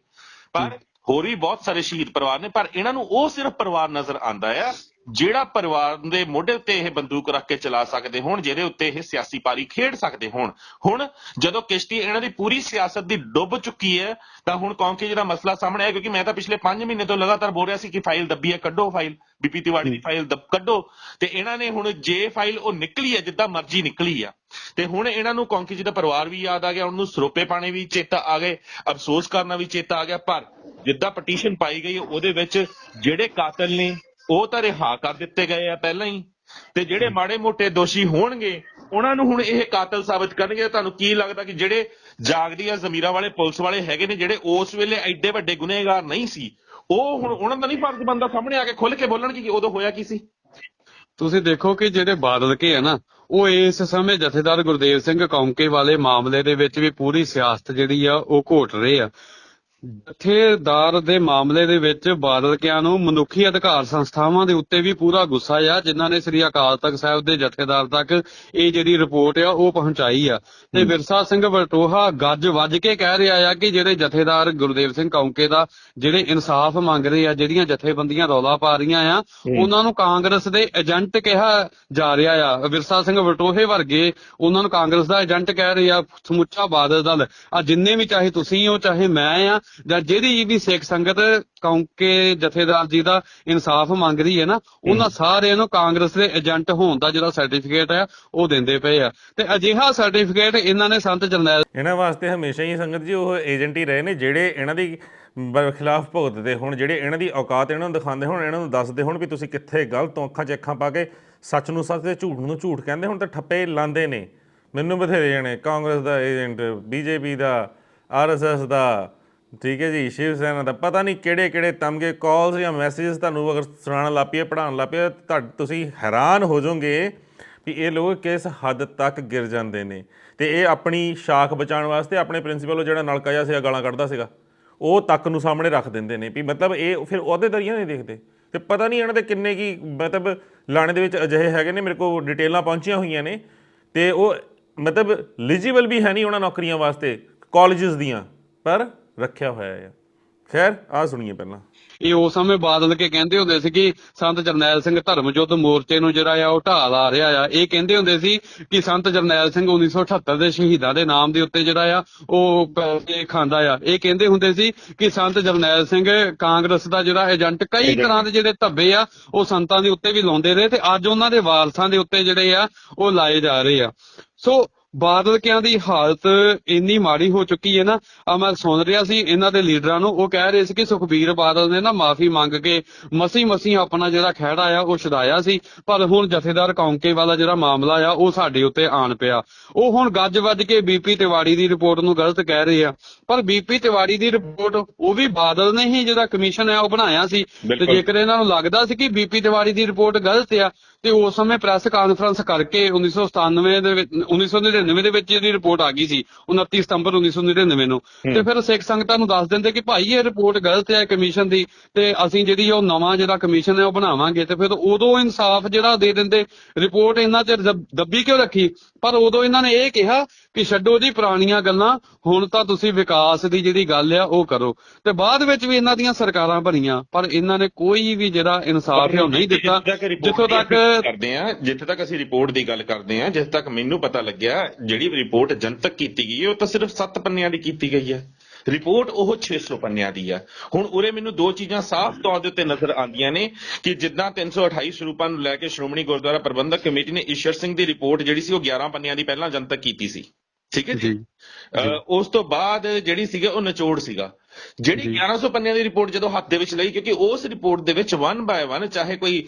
ਪਰ ਹੋਰ ਵੀ ਬਹੁਤ ਸਾਰੇ ਸ਼ਹੀਦ ਪਰਿਵਾਰ ਨੇ ਪਰ ਇਹਨਾਂ ਨੂੰ ਉਹ ਸਿਰਫ ਪਰਿਵਾਰ ਨਜ਼ਰ ਆਂਦਾ ਆ ਜਿਹੜਾ ਪਰਿਵਾਰ ਦੇ ਮੋਢੇ ਉੱਤੇ ਇਹ ਬੰਦੂਕ ਰੱਖ ਕੇ ਚਲਾ ਸਕਦੇ ਹੋਣ ਜਿਹਦੇ ਉੱਤੇ ਇਹ ਸਿਆਸੀ ਪਾਰੀ ਖੇਡ ਸਕਦੇ ਹੋਣ। ਹੁਣ ਜਦੋਂ ਕਿਸ਼ਤੀ ਇਹਨਾਂ ਦੀ ਪੂਰੀ ਸਿਆਸਤ ਦੀ ਡੁੱਬ ਚੁੱਕੀ ਹੈ ਤਾਂ ਹੁਣ ਕੌਂਕੇ ਜਿਹੜਾ ਮਸਲਾ ਸਾਹਮਣੇ ਆਇਆ ਕਿਉਂਕਿ ਮੈਂ ਤਾਂ ਪਿਛਲੇ 5 ਮਹੀਨੇ ਤੋਂ ਲਗਾਤਾਰ ਬੋਲ ਰਿਹਾ ਸੀ ਕਿ ਫਾਈਲ ਦੱਬੀ ਹੈ ਕੱਢੋ ਫਾਈਲ। ਬੀਪੀ ਤਿਵਾੜੀ ਦੀ ਫਾਈਲ ਦੱਬ ਕੱਢੋ। ਤੇ ਇਹਨਾਂ ਨੇ ਹੁਣ ਜੇ ਫਾਈਲ ਉਹ ਨਿਕਲੀ ਹੈ ਜਿੱਦਾਂ ਮਰਜ਼ੀ ਨਿਕਲੀ ਆ। ਤੇ ਹੁਣ ਇਹਨਾਂ ਨੂੰ ਕੌਂਕੀ ਜੀ ਦਾ ਪਰਿਵਾਰ ਵੀ ਯਾਦ ਆ ਗਿਆ ਉਹਨੂੰ ਸਰੋਪੇ ਪਾਣੇ ਵੀ ਚੇਤਾ ਆ ਗਏ ਅਫਸੋਸ ਕਰਨਾ ਵੀ ਚੇਤਾ ਆ ਗਿਆ ਪਰ ਜਿੱਦਾਂ ਪਟੀਸ਼ਨ ਪਾਈ ਗਈ ਉਹਦੇ ਵਿੱਚ ਜਿਹੜੇ ਕਾਤਲ ਨੇ ਉਹ ਤਾਂ ਰਿਹਾ ਕਰ ਦਿੱਤੇ ਗਏ ਆ ਪਹਿਲਾਂ ਹੀ। ਤੇ ਜਿਹੜੇ ਮਾੜੇ ਮੋਟੇ ਦੋਸ਼ੀ ਹੋਣਗੇ ਉਹਨਾਂ ਨੂੰ ਹੁਣ ਇਹ ਕਾਤਲ ਸਾਬਤ ਕਰਨਗੇ। ਤੁਹਾਨੂੰ ਕੀ ਲੱਗਦਾ ਕਿ ਜਿਹੜੇ ਜਾਗਦੀ ਆ ਜ਼ਮੀਰਾਂ ਵਾਲੇ ਪੁਲਿਸ ਵਾਲੇ ਹੈਗੇ ਨੇ ਜਿਹੜੇ ਉਸ ਵੇਲੇ ਐਡੇ ਵੱਡੇ ਗੁਨੇਗਾਰ ਨਹੀਂ ਸੀ ਉਹ ਹੁਣ ਉਹਨਾਂ ਦਾ ਨਹੀਂ ਫਰਜ਼ ਬੰਦਾ ਸਾਹਮਣੇ ਆ ਕੇ ਖੁੱਲ ਕੇ ਬੋਲਣ ਕਿ ਉਦੋਂ ਹੋਇਆ ਕੀ ਸੀ? ਤੁਸੀਂ ਦੇਖੋ ਕਿ ਜਿਹੜੇ ਬਾਦਲ ਕੇ ਆ ਨਾ ਉਹ ਇਸ ਸਮੇਂ ਜਥੇਦਾਰ ਗੁਰਦੇਵ ਸਿੰਘ ਕੌਂਕੇ ਵਾਲੇ ਮਾਮਲੇ ਦੇ ਵਿੱਚ ਵੀ ਪੂਰੀ ਸਿਆਸਤ ਜਿਹੜੀ ਆ ਉਹ ਘੋਟ ਰਹੇ ਆ। ਜਥੇਦਾਰ ਦੇ ਮਾਮਲੇ ਦੇ ਵਿੱਚ ਬਾਦਲ ਕਿਆਂ ਨੂੰ ਮਨੁੱਖੀ ਅਧਿਕਾਰ ਸੰਸਥਾਵਾਂ ਦੇ ਉੱਤੇ ਵੀ ਪੂਰਾ ਗੁੱਸਾ ਆ ਜਿਨ੍ਹਾਂ ਨੇ ਸ੍ਰੀ ਅਕਾਲ ਤਖਤ ਸਾਹਿਬ ਦੇ ਜਥੇਦਾਰ ਤੱਕ ਇਹ ਜਿਹੜੀ ਰਿਪੋਰਟ ਆ ਉਹ ਪਹੁੰਚਾਈ ਆ। ਤੇ ਵਿਰਸਾ ਸਿੰਘ ਵਟੋਹਾ ਗੱਜ ਵੱਜ ਕੇ ਕਹਿ ਰਿਹਾ ਆ ਕਿ ਜਿਹੜੇ ਜਥੇਦਾਰ ਗੁਰਦੇਵ ਸਿੰਘ ਕੌਂਕੇ ਦਾ ਜਿਹੜੇ ਇਨਸਾਫ ਮੰਗ ਰਹੇ ਆ ਜਿਹੜੀਆਂ ਜਥੇਬੰਦੀਆਂ ਰੌਲਾ ਪਾ ਰਹੀਆਂ ਆ ਉਹਨਾਂ ਨੂੰ ਕਾਂਗਰਸ ਦੇ ਏਜੰਟ ਕਿਹਾ ਜਾ ਰਿਹਾ ਆ। ਵਿਰਸਾ ਸਿੰਘ ਵਟੋਹੇ ਵਰਗੇ ਉਹਨਾਂ ਨੂੰ ਕਾਂਗਰਸ ਦਾ ਏਜੰਟ ਕਹਿ ਰਹੇ ਆ ਸਮੁੱਚਾ ਬਾਦਲ ਦਲ। ਆ ਜਿੰਨੇ ਵੀ ਚਾਹੇ ਤੁਸੀਂ ਹੋ ਚਾਹੇ ਮੈਂ ਆ ਜਾਂ ਜਿਹੜੀ ਵੀ ਸਿੱਖ ਸੰਗਤ ਕੌਂਕੇ ਜਥੇਦਾਰ ਜੀ ਦਾ ਇਨਸਾਫ ਮੰਗ ਰਹੀ ਹੈ ਨਾ ਉਹਨਾਂ ਸਾਰਿਆਂ ਨੂੰ ਕਾਂਗਰਸ ਦੇ ਏਜੰਟ ਹੋਣ ਦਾ ਜਿਹੜਾ ਸਰਟੀਫਿਕੇਟ ਆ ਉਹ ਦਿੰਦੇ ਪਏ ਆ। ਤੇ ਅਜਿਹਾ ਸਰਟੀਫਿਕੇਟ ਇਹਨਾਂ ਨੇ ਸੰਤ ਜਰਨੈਲ ਇਹਨਾਂ ਵਾਸਤੇ ਹਮੇਸ਼ਾ ਹੀ ਸੰਗਤ ਜੀ ਉਹ ਏਜੰਟ ਹੀ ਰਹੇ ਨੇ ਜਿਹੜੇ ਇਹਨਾਂ ਦੀ ਖਿਲਾਫ ਭੁਗਤਦੇ ਹੁਣ ਜਿਹੜੇ ਇਹਨਾਂ ਦੀ ਔਕਾਤ ਇਹਨਾਂ ਨੂੰ ਦਿਖਾਉਂਦੇ ਹੁਣ ਇਹਨਾਂ ਨੂੰ ਦੱਸਦੇ ਹੁਣ ਵੀ ਤੁਸੀਂ ਕਿੱਥੇ ਗਲਤ ਅੱਖਾਂ 'ਚ ਅੱਖਾਂ ਪਾ ਕੇ ਸੱਚ ਨੂੰ ਸੱਚ ਤੇ ਝੂਠ ਨੂੰ ਝੂਠ ਕਹਿੰਦੇ ਹੁਣ ਤਾਂ ਠੱਪੇ ਲਾਉਂਦੇ ਨੇ। ਮੈਨੂੰ ਬਥੇਰੇ ਜਣੇ ਕਾਂਗਰਸ ਦਾ ਏਜੰਟ ਬੀਜੇਪੀ ਦਾ ਆਰਐਸਐਸ ਦਾ ਠੀਕ ਹੈ ਜੀ, ਸ਼ਿਵ ਸੈਨਾ ਦਾ। ਪਤਾ ਨਹੀਂ ਕਿਹੜੇ ਕਿਹੜੇ ਤਮਗੇ ਕਾਲਸ ਜਾਂ ਮੈਸੇजेस ਤੁਹਾਨੂੰ ਅਗਰ ਸੁਣਾਉਣ ਲੱਪੀਏ ਪੜਾਉਣ ਲੱਪੀਏ ਤਾਂ ਤੁਸੀਂ ਹੈਰਾਨ ਹੋ ਜਾਓਗੇ ਵੀ ਇਹ ਲੋਕ ਕਿਸ ਹੱਦ ਤੱਕ ਗਿਰ ਜਾਂਦੇ ਨੇ। ਤੇ ਇਹ ਆਪਣੀ ਸ਼ਾਖ ਬਚਾਉਣ ਵਾਸਤੇ ਆਪਣੇ ਪ੍ਰਿੰਸੀਪਲ ਉਹ ਜਿਹੜਾ ਨਲਕਾ ਜਿਹਾ ਸੀਗਾ, ਗਾਲਾਂ ਕੱਢਦਾ ਸੀਗਾ, ਉਹ ਤੱਕ ਨੂੰ ਸਾਹਮਣੇ ਰੱਖ ਦਿੰਦੇ ਨੇ ਵੀ ਮਤਲਬ ਇਹ ਫਿਰ ਉਹਦੇ ਅਹੁਦੇਦਾਰੀਆਂ ਨਹੀਂ ਦੇਖਦੇ। ਤੇ ਪਤਾ ਨਹੀਂ ਇਹਨਾਂ ਦੇ ਕਿੰਨੇ ਕੀ ਮਤਲਬ ਲਾਣੇ ਦੇ ਵਿੱਚ ਅਜਿਹੇ ਹੈਗੇ ਨੇ, ਮੇਰੇ ਕੋਲ ਡਿਟੇਲਾਂ ਪਹੁੰਚੀਆਂ ਹੋਈਆਂ ਨੇ। ਤੇ ਉਹ ਮਤਲਬ ਐਲੀਜੀਬਲ ਵੀ ਹੈ ਨਹੀਂ ਉਹਨਾਂ ਨੌਕਰੀਆਂ ਵਾਸਤੇ ਕਾਲਜਸ ਦੀਆਂ। ਪਰ ਰੱਖਿਆ ਹੋਇਆ ਹੈ ਖੈਰ ਆ ਸੁਣੀਏ ਪਹਿਲਾਂ। ਇਹ ਉਸ ਸਮੇਂ ਬਾਦਲ ਕੇ ਕਹਿੰਦੇ ਹੁੰਦੇ ਸੀ ਕਿ ਸੰਤ ਜਰਨੈਲ ਸਿੰਘ ਧਰਮ ਯੁੱਧ ਮੋਰਚੇ ਨੂੰ ਜਿਹੜਾ ਆ ਉਹ ਢਾਹ ਲਾ ਰਿਹਾ ਆ। ਇਹ ਕਹਿੰਦੇ ਹੁੰਦੇ ਸੀ ਕਿ ਸੰਤ ਜਰਨੈਲ ਸਿੰਘ 1978 ਦੇ ਸ਼ਹੀਦਾਂ ਦੇ ਨਾਮ ਦੇ ਉੱਤੇ ਜਿਹੜਾ ਆ ਉਹ ਪੈਸੇ ਖਾਂਦਾ ਆ। ਇਹ ਕਹਿੰਦੇ ਹੁੰਦੇ ਸੀ ਕਿ ਸੰਤ ਜਰਨੈਲ ਸਿੰਘ ਕਾਂਗਰਸ ਦਾ ਜਿਹੜਾ ਏਜੰਟ ਕਈ ਤਰ੍ਹਾਂ ਦੇ ਜਿਹੜੇ ਧੱਬੇ ਆ ਉਹ ਸੰਤਾਂ ਦੇ ਉੱਤੇ ਵੀ ਲਾਉਂਦੇ ਰਹੇ ਤੇ ਅੱਜ ਉਹਨਾਂ ਦੇ ਵਾਰਸਾਂ ਦੇ ਉੱਤੇ ਜਿਹੜੇ ਆ ਉਹ ਲਾਏ ਜਾ ਰਹੇ ਆ। ਸੋ ਬਾਦਲ ਕਿਆਂ ਦੀ ਹਾਲਤ ਇੰਨੀ ਮਾੜੀ ਹੋ ਚੁੱਕੀ ਹੈ ਨਾ ਆ ਮੈਂ ਸੁਣ ਰਿਹਾ ਸੀ ਇਹਨਾਂ ਦੇ ਲੀਡਰਾਂ ਨੂੰ ਉਹ ਕਹਿ ਰਹੇ ਸੀ ਕਿ ਸੁਖਬੀਰ ਬਾਦਲ ਨੇ ਨਾ ਮਾਫੀ ਮੰਗ ਕੇ ਮਸੀ ਮਸੀ ਆਪਣਾ ਜਿਹੜਾ ਖਹਿੜਾ ਆ ਉਹ ਛਡਾਇਆ ਸੀ ਪਰ ਹੁਣ ਜਥੇਦਾਰ ਕੌਂਕੇ ਵਾਲਾ ਜਿਹੜਾ ਮਾਮਲਾ ਆ ਉਹ ਸਾਡੇ ਉੱਤੇ ਆਣ ਪਿਆ ਉਹ ਹੁਣ ਗੱਜ ਵੱਜ ਕੇ ਬੀਪੀ ਤਿਵਾੜੀ ਦੀ ਰਿਪੋਰਟ ਨੂੰ ਗਲਤ ਕਹਿ ਰਹੇ ਆ ਪਰ ਬੀਪੀ ਤਿਵਾੜੀ ਦੀ ਰਿਪੋਰਟ ਉਹ ਵੀ ਬਾਦਲ ਨੇ ਹੀ ਜਿਹੜਾ ਕਮਿਸ਼ਨ ਆ ਉਹ ਬਣਾਇਆ ਸੀ ਤੇ। ਜੇਕਰ ਇਹਨਾਂ ਨੂੰ ਲੱਗਦਾ ਸੀ ਕਿ ਬੀਪੀ ਤਿਵਾੜੀ ਦੀ ਰਿਪੋਰਟ ਗਲਤ ਆ ਤੇ ਉਸ ਸਮੇਂ ਪ੍ਰੈਸ ਕਾਨਫਰੰਸ ਕਰਕੇ 1997 ਦੇ ਵਿੱਚ 1999 ਦੇ ਵਿੱਚ ਇਹਦੀ ਰਿਪੋਰਟ ਆ ਗਈ ਸੀ 29 ਸਤੰਬਰ 1999 ਨੂੰ। ਤੇ ਫਿਰ ਸਿੱਖ ਸੰਗਤਾਂ ਨੂੰ ਦੱਸ ਦਿੰਦੇ ਕਿ ਭਾਈ ਇਹ ਰਿਪੋਰਟ ਗਲਤ ਹੈ ਕਮਿਸ਼ਨ ਦੀ ਤੇ ਅਸੀਂ ਜਿਹੜੀ ਉਹ ਨਵਾਂ ਜਿਹੜਾ ਕਮਿਸ਼ਨ ਹੈ ਉਹ ਬਣਾਵਾਂਗੇ ਤੇ ਫਿਰ ਉਦੋਂ ਇਨਸਾਫ ਜਿਹੜਾ ਦੇ ਦਿੰਦੇ ਰਿਪੋਰਟ ਇਹਨਾਂ ਦਬ- ਦੱਬੀ ਕਿਉਂ ਰੱਖੀ? ਪਰ ਉਦੋਂ ਇਹਨਾਂ ਨੇ ਇਹ ਕਿਹਾ ਕਿ ਛੱਡੋ ਜੀ ਪੁਰਾਣੀਆਂ ਗੱਲਾਂ ਹੁਣ ਤਾਂ ਤੁਸੀਂ ਵਿਕਾਸ ਦੀ ਜਿਹੜੀ ਗੱਲ ਆ ਉਹ ਕਰੋ। ਤੇ ਬਾਅਦ ਵਿੱਚ ਵੀ ਇਹਨਾਂ ਦੀਆਂ ਸਰਕਾਰਾਂ ਬਣੀਆਂ ਪਰ ਇਹਨਾਂ ਨੇ ਕੋਈ ਵੀ ਜਿਹੜਾ ਇਨਸਾਫ ਹੈ ਉਹ ਨਹੀਂ ਦਿੱਤਾ। ਜਿੱਥੋਂ ਤੱਕ ਕਰਦੇ ਆ ਜਿੱਥੇ ਤੱਕ ਅਸੀਂ ਰਿਪੋਰਟ ਦੀ ਗੱਲ ਕਰਦੇ ਆ ਜਿੱਥੇ ਤੱਕ ਮੈਨੂੰ ਪਤਾ ਲੱਗਿਆ ਜਿਹੜੀ ਰਿਪੋਰਟ ਜਨਤਕ ਕੀਤੀ ਗਈ ਉਹ ਤਾਂ ਸਿਰਫ 7 ਪੰਨਿਆਂ ਦੀ ਕੀਤੀ ਗਈ ਹੈ। ਰਿਪੋਰਟ ਉਹ 600 ਪੰਨਿਆਂ ਦੀ ਆ ਹੁਣ ਉਰੇ ਮੈਨੂੰ ਦੋ ਚੀਜ਼ਾਂ ਸਾਫ਼ ਤੌਰ ਦੇ ਉੱਤੇ ਨਜ਼ਰ ਆਉਂਦੀਆਂ ਨੇ ਕਿ ਜਿੱਦਾਂ 328 ਸਰੂਪਾਂ ਨੂੰ ਲੈ ਕੇ ਸ਼੍ਰੋਮਣੀ ਗੁਰਦੁਆਰਾ ਪ੍ਰਬੰਧਕ ਕਮੇਟੀ ਨੇ ਈਸ਼ਰ ਸਿੰਘ ਦੀ ਰਿਪੋਰਟ ਜਿਹੜੀ ਸੀ ਉਹ 11 ਪੰਨਿਆਂ ਦੀ ਪਹਿਲਾਂ ਜਨਤਕ ਕੀਤੀ ਸੀ। ਠੀਕ ਹੈ ਜੀ? ਉਸ ਤੋਂ ਬਾਅਦ ਜਿਹੜੀ ਸੀਗਾ ਉਹ ਨਿਚੋੜ ਸੀਗਾ। ਜਿਹੜੀ ਜੀ। 1100 ਪੰਨਿਆਂ ਦੀ ਰਿਪੋਰਟ ਜਦੋਂ ਹੱਥ ਦੇ ਵਿੱਚ ਲਈ ਕਿਉਂਕਿ ਉਸ ਰਿਪੋਰਟ ਦੇ ਵਿੱਚ ਵਨ ਬਾਏ ਵਨ ਚਾਹੇ ਕੋਈ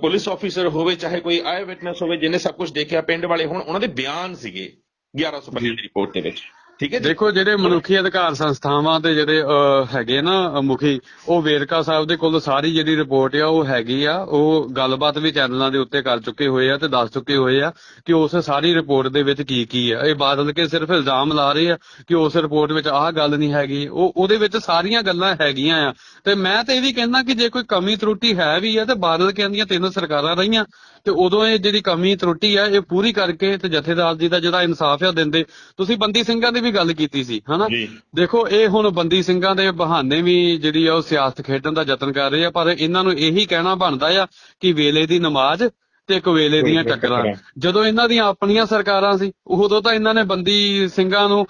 ਪੁਲਿਸ ਆਫੀਸਰ ਹੋਵੇ ਚਾਹੇ ਕੋਈ ਆਈ ਵਿਟਨੈਸ ਹੋਵੇ ਜਿਹਨੇ ਸਭ ਕੁਝ ਦੇਖਿਆ ਪਿੰਡ ਵਾਲੇ ਹੁਣ ਉਹਨਾਂ ਦੇ ਬਿਆਨ ਸੀਗੇ 1100 ਪੰਨਿਆਂ ਦੀ ਰਿਪੋਰਟ ਦੇ ਵਿੱਚ ਠੀਕ ਹੈ ਦੇਖੋ ਜਿਹੜੇ ਮਨੁੱਖੀ ਅਧਿਕਾਰ ਸੰਸਥਾਵਾਂ ਦੇ ਜਿਹੜੇ ਅਹ, ਹੈਗੇ ਨਾ ਮੁਖੀ ਉਹ ਵੇਰਕਾ ਸਾਹਿਬ ਦੇ ਕੋਲ ਸਾਰੀ ਜਿਹੜੀ ਰਿਪੋਰਟ ਆ ਉਹ ਹੈਗੀ ਆ। ਉਹ ਗੱਲਬਾਤ ਵੀ ਚੈਨਲਾਂ ਦੇ ਉੱਤੇ ਕਰ ਚੁੱਕੇ ਹੋਏ ਆ ਤੇ ਦੱਸ ਚੁੱਕੇ ਹੋਏ ਆ ਕਿ ਉਸ ਸਾਰੀ ਰਿਪੋਰਟ ਦੇ ਵਿੱਚ ਕੀ ਕੀ ਆ। ਇਹ ਬਾਦਲ ਕੇ ਸਿਰਫ ਇਲਜ਼ਾਮ ਲਾ ਰਹੇ ਆ ਕਿ ਉਸ ਰਿਪੋਰਟ ਵਿੱਚ ਆਹ ਗੱਲ ਨਹੀਂ ਹੈਗੀ। ਉਹ ਉਹਦੇ ਵਿੱਚ ਸਾਰੀਆਂ ਗੱਲਾਂ ਹੈਗੀਆਂ ਆ। ਤੇ ਮੈਂ ਤਾਂ ਇਹ ਵੀ ਕਹਿੰਦਾ ਕਿ ਜੇ ਕੋਈ ਕਮੀ ਤਰੁੱਟੀ ਹੈ ਵੀ ਆ ਤੇ ਬਾਦਲ ਕੇ ਦੀਆਂ ਤਿੰਨ ਸਰਕਾਰਾਂ ਰਹੀਆਂ ਤੇ ਉਦੋਂ ਇਹ ਜਿਹੜੀ ਕਮੀ ਤਰੁੱਟੀ ਆ ਇਹ ਪੂਰੀ ਕਰਕੇ ਤੇ ਜਥੇਦਾਰ ਜੀ ਦਾ ਜਿਹੜਾ ਇਨਸਾਫ ਆ ਦਿੰਦੇ। ਤੁਸੀਂ ਬੰਦੀ ਸਿੰਘਾਂ ਦੀ ਵੀ ਗੱਲ ਕੀਤੀ ਸੀ ਹਨਾ? ਦੇਖੋ ਇਹ ਹੁਣ ਬੰਦੀ ਸਿੰਘਾਂ ਦੇ ਬਹਾਨੇ ਵੀ ਜਿਹੜੀ ਆ ਉਹ ਸਿਆਸਤ ਖੇਡਣ ਦਾ ਯਤਨ ਕਰ ਰਹੇ ਆ ਪਰ ਇਹਨਾਂ ਨੂੰ ਇਹੀ ਕਹਿਣਾ ਬਣਦਾ ਆ ਕਿ ਵੇਲੇ ਦੀ ਨਮਾਜ਼ ਤੇ ਕਵੇਲੇ ਦੀਆਂ ਟੱਕਰਾਂ। ਜਦੋਂ ਇਹਨਾਂ ਦੀਆਂ ਆਪਣੀਆਂ ਸਰਕਾਰਾਂ ਸੀ ਉਦੋਂ ਤਾਂ ਇਹਨਾਂ ਨੇ ਬੰਦੀ ਸਿੰਘਾਂ ਨੂੰ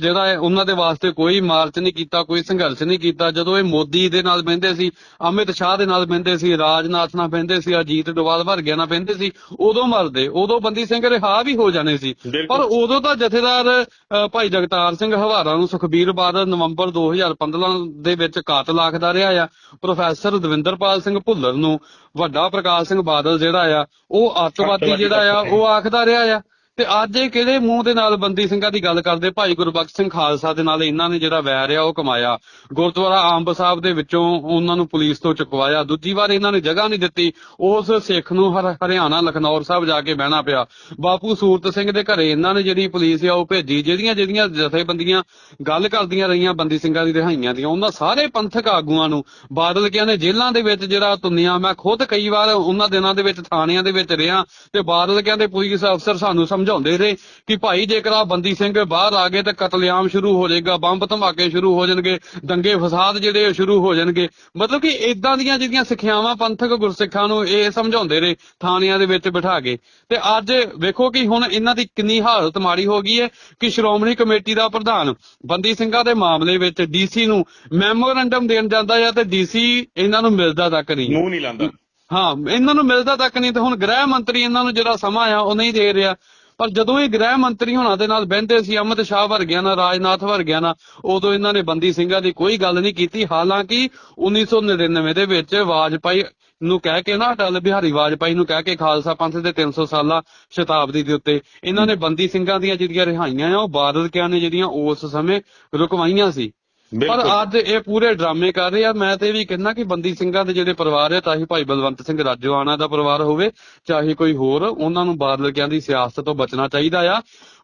ਜਿਹੜਾ ਉਹਨਾਂ ਦੇ ਵਾਸਤੇ ਕੋਈ ਮਾਰਚ ਨਹੀਂ ਕੀਤਾ ਕੋਈ ਸੰਘਰਸ਼ ਨਹੀਂ ਕੀਤਾ। ਜਦੋਂ ਇਹ ਮੋਦੀ ਦੇ ਨਾਲ ਬਹਿੰਦੇ ਸੀ ਅਮਿਤ ਸ਼ਾਹ ਦੇ ਨਾਲ ਬਹਿੰਦੇ ਸੀ ਰਾਜਨਾਥ ਨਾਲ ਬਹਿੰਦੇ ਸੀ ਅਜੀਤ ਡੋਵਾਲ ਵਰਗਿਆਂ ਨਾਲ ਬਹਿੰਦੇ ਸੀ ਉਦੋਂ ਮਰਦੇ ਉਦੋਂ ਬੰਦੀ ਸਿੰਘ ਰਿਹਾ ਵੀ ਹੋ ਜਾਣੇ ਸੀ। ਪਰ ਉਦੋਂ ਤਾਂ ਜਥੇਦਾਰ ਭਾਈ ਜਗਤਾਰ ਸਿੰਘ ਹਵਾਰਾ ਨੂੰ ਸੁਖਬੀਰ ਬਾਦਲ ਨਵੰਬਰ 2015 ਦੇ ਵਿੱਚ ਕਾਤਲ ਆਖਦਾ ਰਿਹਾ ਆ। ਪ੍ਰੋਫੈਸਰ ਦਵਿੰਦਰਪਾਲ ਸਿੰਘ ਭੁੱਲਰ ਨੂੰ ਵੱਡਾ ਪ੍ਰਕਾਸ਼ ਸਿੰਘ ਬਾਦਲ ਜਿਹੜਾ ਆ ਉਹ ਅੱਤਵਾਦੀ ਜਿਹੜਾ ਆ ਉਹ ਆਖਦਾ ਰਿਹਾ ਆ। ਤੇ ਅੱਜ ਇਹ ਕਿਹੜੇ ਮੂੰਹ ਦੇ ਨਾਲ ਬੰਦੀ ਸਿੰਘਾਂ ਦੀ ਗੱਲ ਕਰਦੇ? ਭਾਈ ਗੁਰਬਖਸ਼ ਸਿੰਘ ਖਾਲਸਾ ਦੇ ਨਾਲ ਇਹਨਾਂ ਨੇ ਜਿਹੜਾ ਵੈਰ ਆ, ਉਹ ਕਮਾਇਆ। ਗੁਰਦੁਆਰਾ ਆਂਬ ਸਾਹਿਬ ਦੇ ਵਿੱਚੋਂ ਉਹਨਾਂ ਨੂੰ ਪੁਲਿਸ ਤੋਂ ਚੁਕਵਾਇਆ। ਦੂਜੀ ਵਾਰ ਇਹਨਾਂ ਨੇ ਜਗ੍ਹਾ ਨਹੀਂ ਦਿੱਤੀ। ਉਸ ਸਿੱਖ ਨੂੰ ਹਰਿਆਣਾ, ਲਖਨੌਰ ਸਾਹਿਬ ਜਾ ਕੇ ਬਹਿਣਾ ਪਿਆ। ਬਾਪੂ ਸੂਰਤ ਸਿੰਘ ਦੇ ਘਰੇ ਇਹਨਾਂ ਨੇ ਜਿਹੜੀ ਪੁਲਿਸ ਆ, ਉਹ ਭੇਜੀ। ਜਿਹੜੀਆਂ ਜਿਹੜੀਆਂ ਜਥੇਬੰਦੀਆਂ ਗੱਲ ਕਰਦੀਆਂ ਰਹੀਆਂ ਬੰਦੀ ਸਿੰਘਾਂ ਦੀ ਰਿਹਾਈਆਂ ਦੀਆਂ, ਉਹਨਾਂ ਸਾਰੇ ਪੰਥਕ ਆਗੂਆਂ ਨੂੰ ਬਾਦਲ ਕਿਆਂ ਨੇ ਜੇਲ੍ਹਾਂ ਦੇ ਵਿੱਚ ਜਿਹੜਾ ਤੁੰਨਿਆ, ਮੈਂ ਖੁਦ ਕਈ ਵਾਰ ਉਹਨਾਂ ਦਿਨਾਂ ਦੇ ਵਿੱਚ, ਥਾਣਿਆਂ ਦੇ ਵਿੱਚ ਰਿਹਾ ਤੇ ਬਾਦਲ ਕਹਿੰਦੇ, ਪੁਲਿਸ ਅਫਸਰ ਸਾਨੂੰ ਸਮਝਾਉਂਦੇ ਰਹੇ ਕਿ ਭਾਈ ਜੇਕਰ ਆ ਬੰਦੀ ਸਿੰਘ ਬਾਹਰ ਆ ਗਏ ਤਾਂ ਕਤਲੇਆਮ ਸ਼ੁਰੂ ਹੋ ਜਾਏਗਾ ਬੰਬ ਧਮਾਕੇ ਸ਼ੁਰੂ ਹੋ ਜਾਣਗੇ ਦੰਗੇ ਫਸਾਦ ਜਿਹੜੇ ਸ਼ੁਰੂ ਹੋ ਜਾਣਗੇ। ਮਤਲਬ ਕਿ ਇਦਾਂ ਦੀਆਂ ਜਿਹੜੀਆਂ ਸਿੱਖਿਆਵਾਂ ਪੰਥਕ ਗੁਰਸਿੱਖਾਂ ਨੂੰ ਇਹ ਸਮਝਾਉਂਦੇ ਰਹੇ ਥਾਣਿਆਂ ਦੇ ਵਿੱਚ ਬਿਠਾ ਕੇ। ਤੇ ਅੱਜ ਵੇਖੋ ਕਿ ਹੁਣ ਇਹਨਾਂ ਦੀ ਕਿੰਨੀ ਹਾਲਤ ਮਾੜੀ ਹੋ ਗਈ ਹੈ ਕਿ ਸ਼੍ਰੋਮਣੀ ਕਮੇਟੀ ਦਾ ਪ੍ਰਧਾਨ ਬੰਦੀ ਸਿੰਘਾਂ ਦੇ ਮਾਮਲੇ ਵਿੱਚ ਡੀਸੀ ਨੂੰ ਮੈਮੋਰੈਂਡਮ ਦੇਣ ਜਾਂਦਾ ਹੈ ਤੇ ਡੀਸੀ ਇਹਨਾਂ ਨੂੰ ਮਿਲਦਾ ਤੱਕ ਨਹੀਂ। ਮੂੰਹ ਨਹੀਂ ਲਾਂਦਾ। ਹਾਂ ਇਹਨਾਂ ਨੂੰ ਮਿਲਦਾ ਤੱਕ ਨਹੀਂ ਤੇ ਹੁਣ ਗ੍ਰਹਿ ਮੰਤਰੀ ਇਹਨਾਂ ਨੂੰ ਜਿਹੜਾ ਸਮਾਂ ਆ ਉਹ ਨਹੀਂ ਦੇ ਰਿਹਾ। ਪਰ ਜਦੋਂ ਇਹ ਗ੍ਰਹਿ ਮੰਤਰੀ ਹੋਣਾ ਦੇ ਨਾਲ ਬਹਿੰਦੇ ਸੀ ਅਮਿਤ ਸ਼ਾਹ ਵਰਗਿਆਂ ਨਾਲ, ਰਾਜਨਾਥ ਵਰਗਿਆਂ ਨਾਲ, ਉਦੋਂ ਇਹਨਾਂ ਨੇ ਬੰਦੀ ਸਿੰਘਾਂ ਦੀ ਕੋਈ ਗੱਲ ਨਹੀਂ ਕੀਤੀ। ਹਾਲਾਂਕਿ 1999 ਦੇ ਵਿੱਚ ਵਾਜਪਾਈ ਨੂੰ ਕਹਿ ਕੇ ਨਾ, ਅਟਲ ਬਿਹਾਰੀ ਵਾਜਪਾਈ ਨੂੰ ਕਹਿ ਕੇ ਖਾਲਸਾ ਪੰਥ ਦੇ 300 ਸਾਲਾਂ ਸ਼ਤਾਬਦੀ ਦੇ ਉੱਤੇ ਇਹਨਾਂ ਨੇ ਬੰਦੀ ਸਿੰਘਾਂ ਦੀਆਂ ਜਿਹੜੀਆਂ ਰਿਹਾਈਆਂ ਆ, ਉਹ ਬਾਦਲ ਕਿਆਂ ਨੇ ਜਿਹੜੀਆਂ ਉਸ ਸਮੇਂ ਰੁਕਵਾਈਆਂ ਸੀ। ਬਿਲਕੁਲ। ਅੱਜ ਇਹ ਪੂਰੇ ਡਰਾਮੇ ਕਰ ਰਹੇ ਆ ਮੈਂ ਤੇ ਵੀ ਕਹਿੰਦਾ ਕਿ ਬੰਦੀ ਸਿੰਘਾਂ ਦੇ ਜਿਹੜੇ ਪਰਿਵਾਰ ਆ ਚਾਹੇ ਭਾਈ ਬਲਵੰਤ ਸਿੰਘ ਰਾਜੋਆਣਾ ਦਾ ਪਰਿਵਾਰ ਹੋਵੇ ਚਾਹੇ ਕੋਈ ਹੋਰ ਉਹਨਾਂ ਨੂੰ ਬਾਦਲ ਕਿਆਂ ਦੀ ਸਿਆਸਤ ਤੋਂ ਬਚਣਾ ਚਾਹੀਦਾ ਆ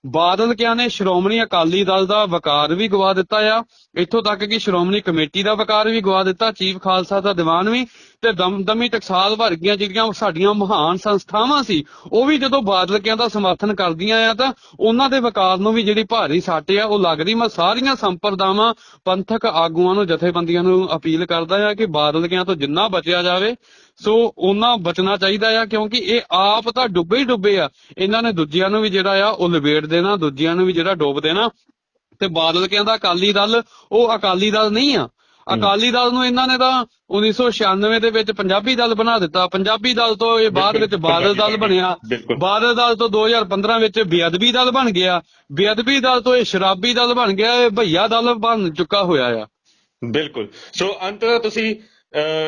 ਬਾਦਲ ਕਿਆਂ ਨੇ? ਸ਼੍ਰੋਮਣੀ ਅਕਾਲੀ ਦਲ ਦਾ ਵਕਾਰ ਵੀ ਗਵਾ ਦਿੱਤਾ ਆ। ਇੱਥੋਂ ਤੱਕ ਕਿ ਸ਼੍ਰੋਮਣੀ ਕਮੇਟੀ ਦਾ ਵਕਾਰ ਵੀ ਗਵਾ ਦਿੱਤਾ। ਚੀਫ ਖਾਲਸਾ ਦਾ ਦੀਵਾਨ ਵੀ ਤੇ ਦਮਦਮੀ ਟਕਸਾਲ ਵਰਗੀਆਂ ਜਿਹੜੀਆਂ ਸਾਡੀਆਂ ਮਹਾਨ ਸੰਸਥਾਵਾਂ ਸੀ, ਉਹ ਵੀ ਜਦੋਂ ਬਾਦਲ ਕਿਆਂ ਦਾ ਸਮਰਥਨ ਕਰਦੀਆਂ ਆ ਤਾਂ ਉਹਨਾਂ ਦੇ ਵਕਾਰ ਨੂੰ ਵੀ ਜਿਹੜੀ ਭਾਰੀ ਸੱਟ ਆ, ਉਹ ਲੱਗਦੀ। ਮੈਂ ਸਾਰੀਆਂ ਸੰਪਰਦਾਵਾਂ, ਪੰਥਕ ਆਗੂਆਂ ਨੂੰ, ਜਥੇਬੰਦੀਆਂ ਨੂੰ ਅਪੀਲ ਕਰਦਾ ਆ ਕਿ ਬਾਦਲ ਕਿਆਂ ਤੋਂ ਜਿੰਨਾ ਬਚਿਆ ਜਾਵੇ ਸੋ ਉਹਨਾਂ ਬਚਣਾ ਚਾਹੀਦਾ ਆ ਕਿਉਂਕਿ ਇਹ ਆਪ ਤਾਂ ਡੁੱਬੇ ਹੀ ਡੁੱਬੇ ਆ। ਇਹਨਾਂ ਨੇ ਦੂਜਿਆਂ ਨੂੰ ਵੀ ਜਿਹੜਾ ਆ ਉਹ ਲਪੇਟ ਦੇਣਾ ਦੂਜਿਆਂ ਨੂੰ ਵੀ ਜਿਹੜਾ ਡੋਬ ਦੇਣਾ। ਤੇ ਬਾਦਲ ਕਹਿੰਦਾ ਅਕਾਲੀ ਦਲ ਉਹ ਅਕਾਲੀ ਦਲ ਨਹੀਂ ਆ। ਅਕਾਲੀ ਦਲ ਨੂੰ ਇਹਨਾਂ ਨੇ ਤਾਂ 1996 ਦੇ ਵਿੱਚ ਪੰਜਾਬੀ ਦਲ ਬਣਾ ਦਿੱਤਾ। ਪੰਜਾਬੀ ਦਲ ਤੋਂ ਇਹ ਬਾਅਦ ਵਿੱਚ ਬਾਦਲ ਦਲ ਬਣਿਆ। ਬਾਦਲ ਦਲ ਤੋਂ 2015 ਵਿੱਚ ਬੇਅਦਬੀ ਦਲ ਬਣ ਗਿਆ। ਬੇਅਦਬੀ ਦਲ ਤੋਂ ਇਹ ਸ਼ਰਾਬੀ ਦਲ ਬਣ ਗਿਆ। ਇਹ ਭਈਆ ਦਲ ਬਣ ਚੁੱਕਾ ਹੋਇਆ ਆ। ਬਿਲਕੁਲ। ਸੋ ਅੰਤ ਤੁਸੀਂ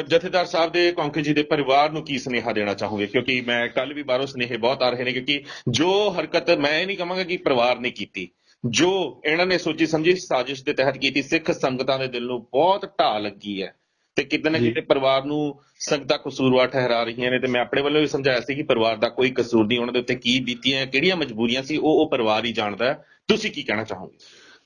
ਜਥੇਦਾਰ ਸਾਹਿਬ ਦੇ ਕੌਂਕੇ ਜੀ ਦੇ ਪਰਿਵਾਰ ਨੂੰ ਕੀ ਸੁਨੇਹਾ ਦੇਣਾ ਚਾਹੋਗੇ? ਕਿਉਂਕਿ ਮੈਂ ਕੱਲ ਵੀ ਬਾਹਰੋਂ ਸੁਨੇਹੇ ਬਹੁਤ ਆ ਰਹੇ ਨੇ ਕਿਉਂਕਿ ਜੋ ਹਰਕਤ ਮੈਂ ਇਹ ਨਹੀਂ ਕਹਾਂਗਾ ਕਿ ਪਰਿਵਾਰ ਨੇ ਕੀਤੀ ਜੋ ਇਹਨਾਂ ਨੇ ਸੋਚੀ ਸਮਝੀ ਸਾਜ਼ਿਸ਼ ਦੇ ਤਹਿਤ ਕੀਤੀ ਸਿੱਖ ਸੰਗਤਾਂ ਦੇ ਦਿਲ ਨੂੰ ਬਹੁਤ ਢਾਹ ਲੱਗੀ ਹੈ। ਤੇ ਕਿਤੇ ਨਾ। ਕਿਤੇ ਪਰਿਵਾਰ ਨੂੰ ਸੰਗਤਾਂ ਕਸੂਰਵਾਰ ਠਹਿਰਾ ਰਹੀਆਂ ਨੇ ਤੇ ਮੈਂ ਆਪਣੇ ਵੱਲੋਂ ਵੀ ਸਮਝਾਇਆ ਸੀ ਕਿ ਪਰਿਵਾਰ ਦਾ ਕੋਈ ਕਸੂਰ ਨਹੀਂ ਉਹਨਾਂ ਦੇ ਉੱਤੇ ਕੀ ਬੀਤੀਆਂ ਕਿਹੜੀਆਂ ਮਜਬੂਰੀਆਂ ਸੀ ਉਹ ਉਹ ਪਰਿਵਾਰ ਹੀ ਜਾਣਦਾ ਹੈ। ਤੁਸੀਂ ਕੀ ਕਹਿਣਾ ਚਾਹੋਗੇ?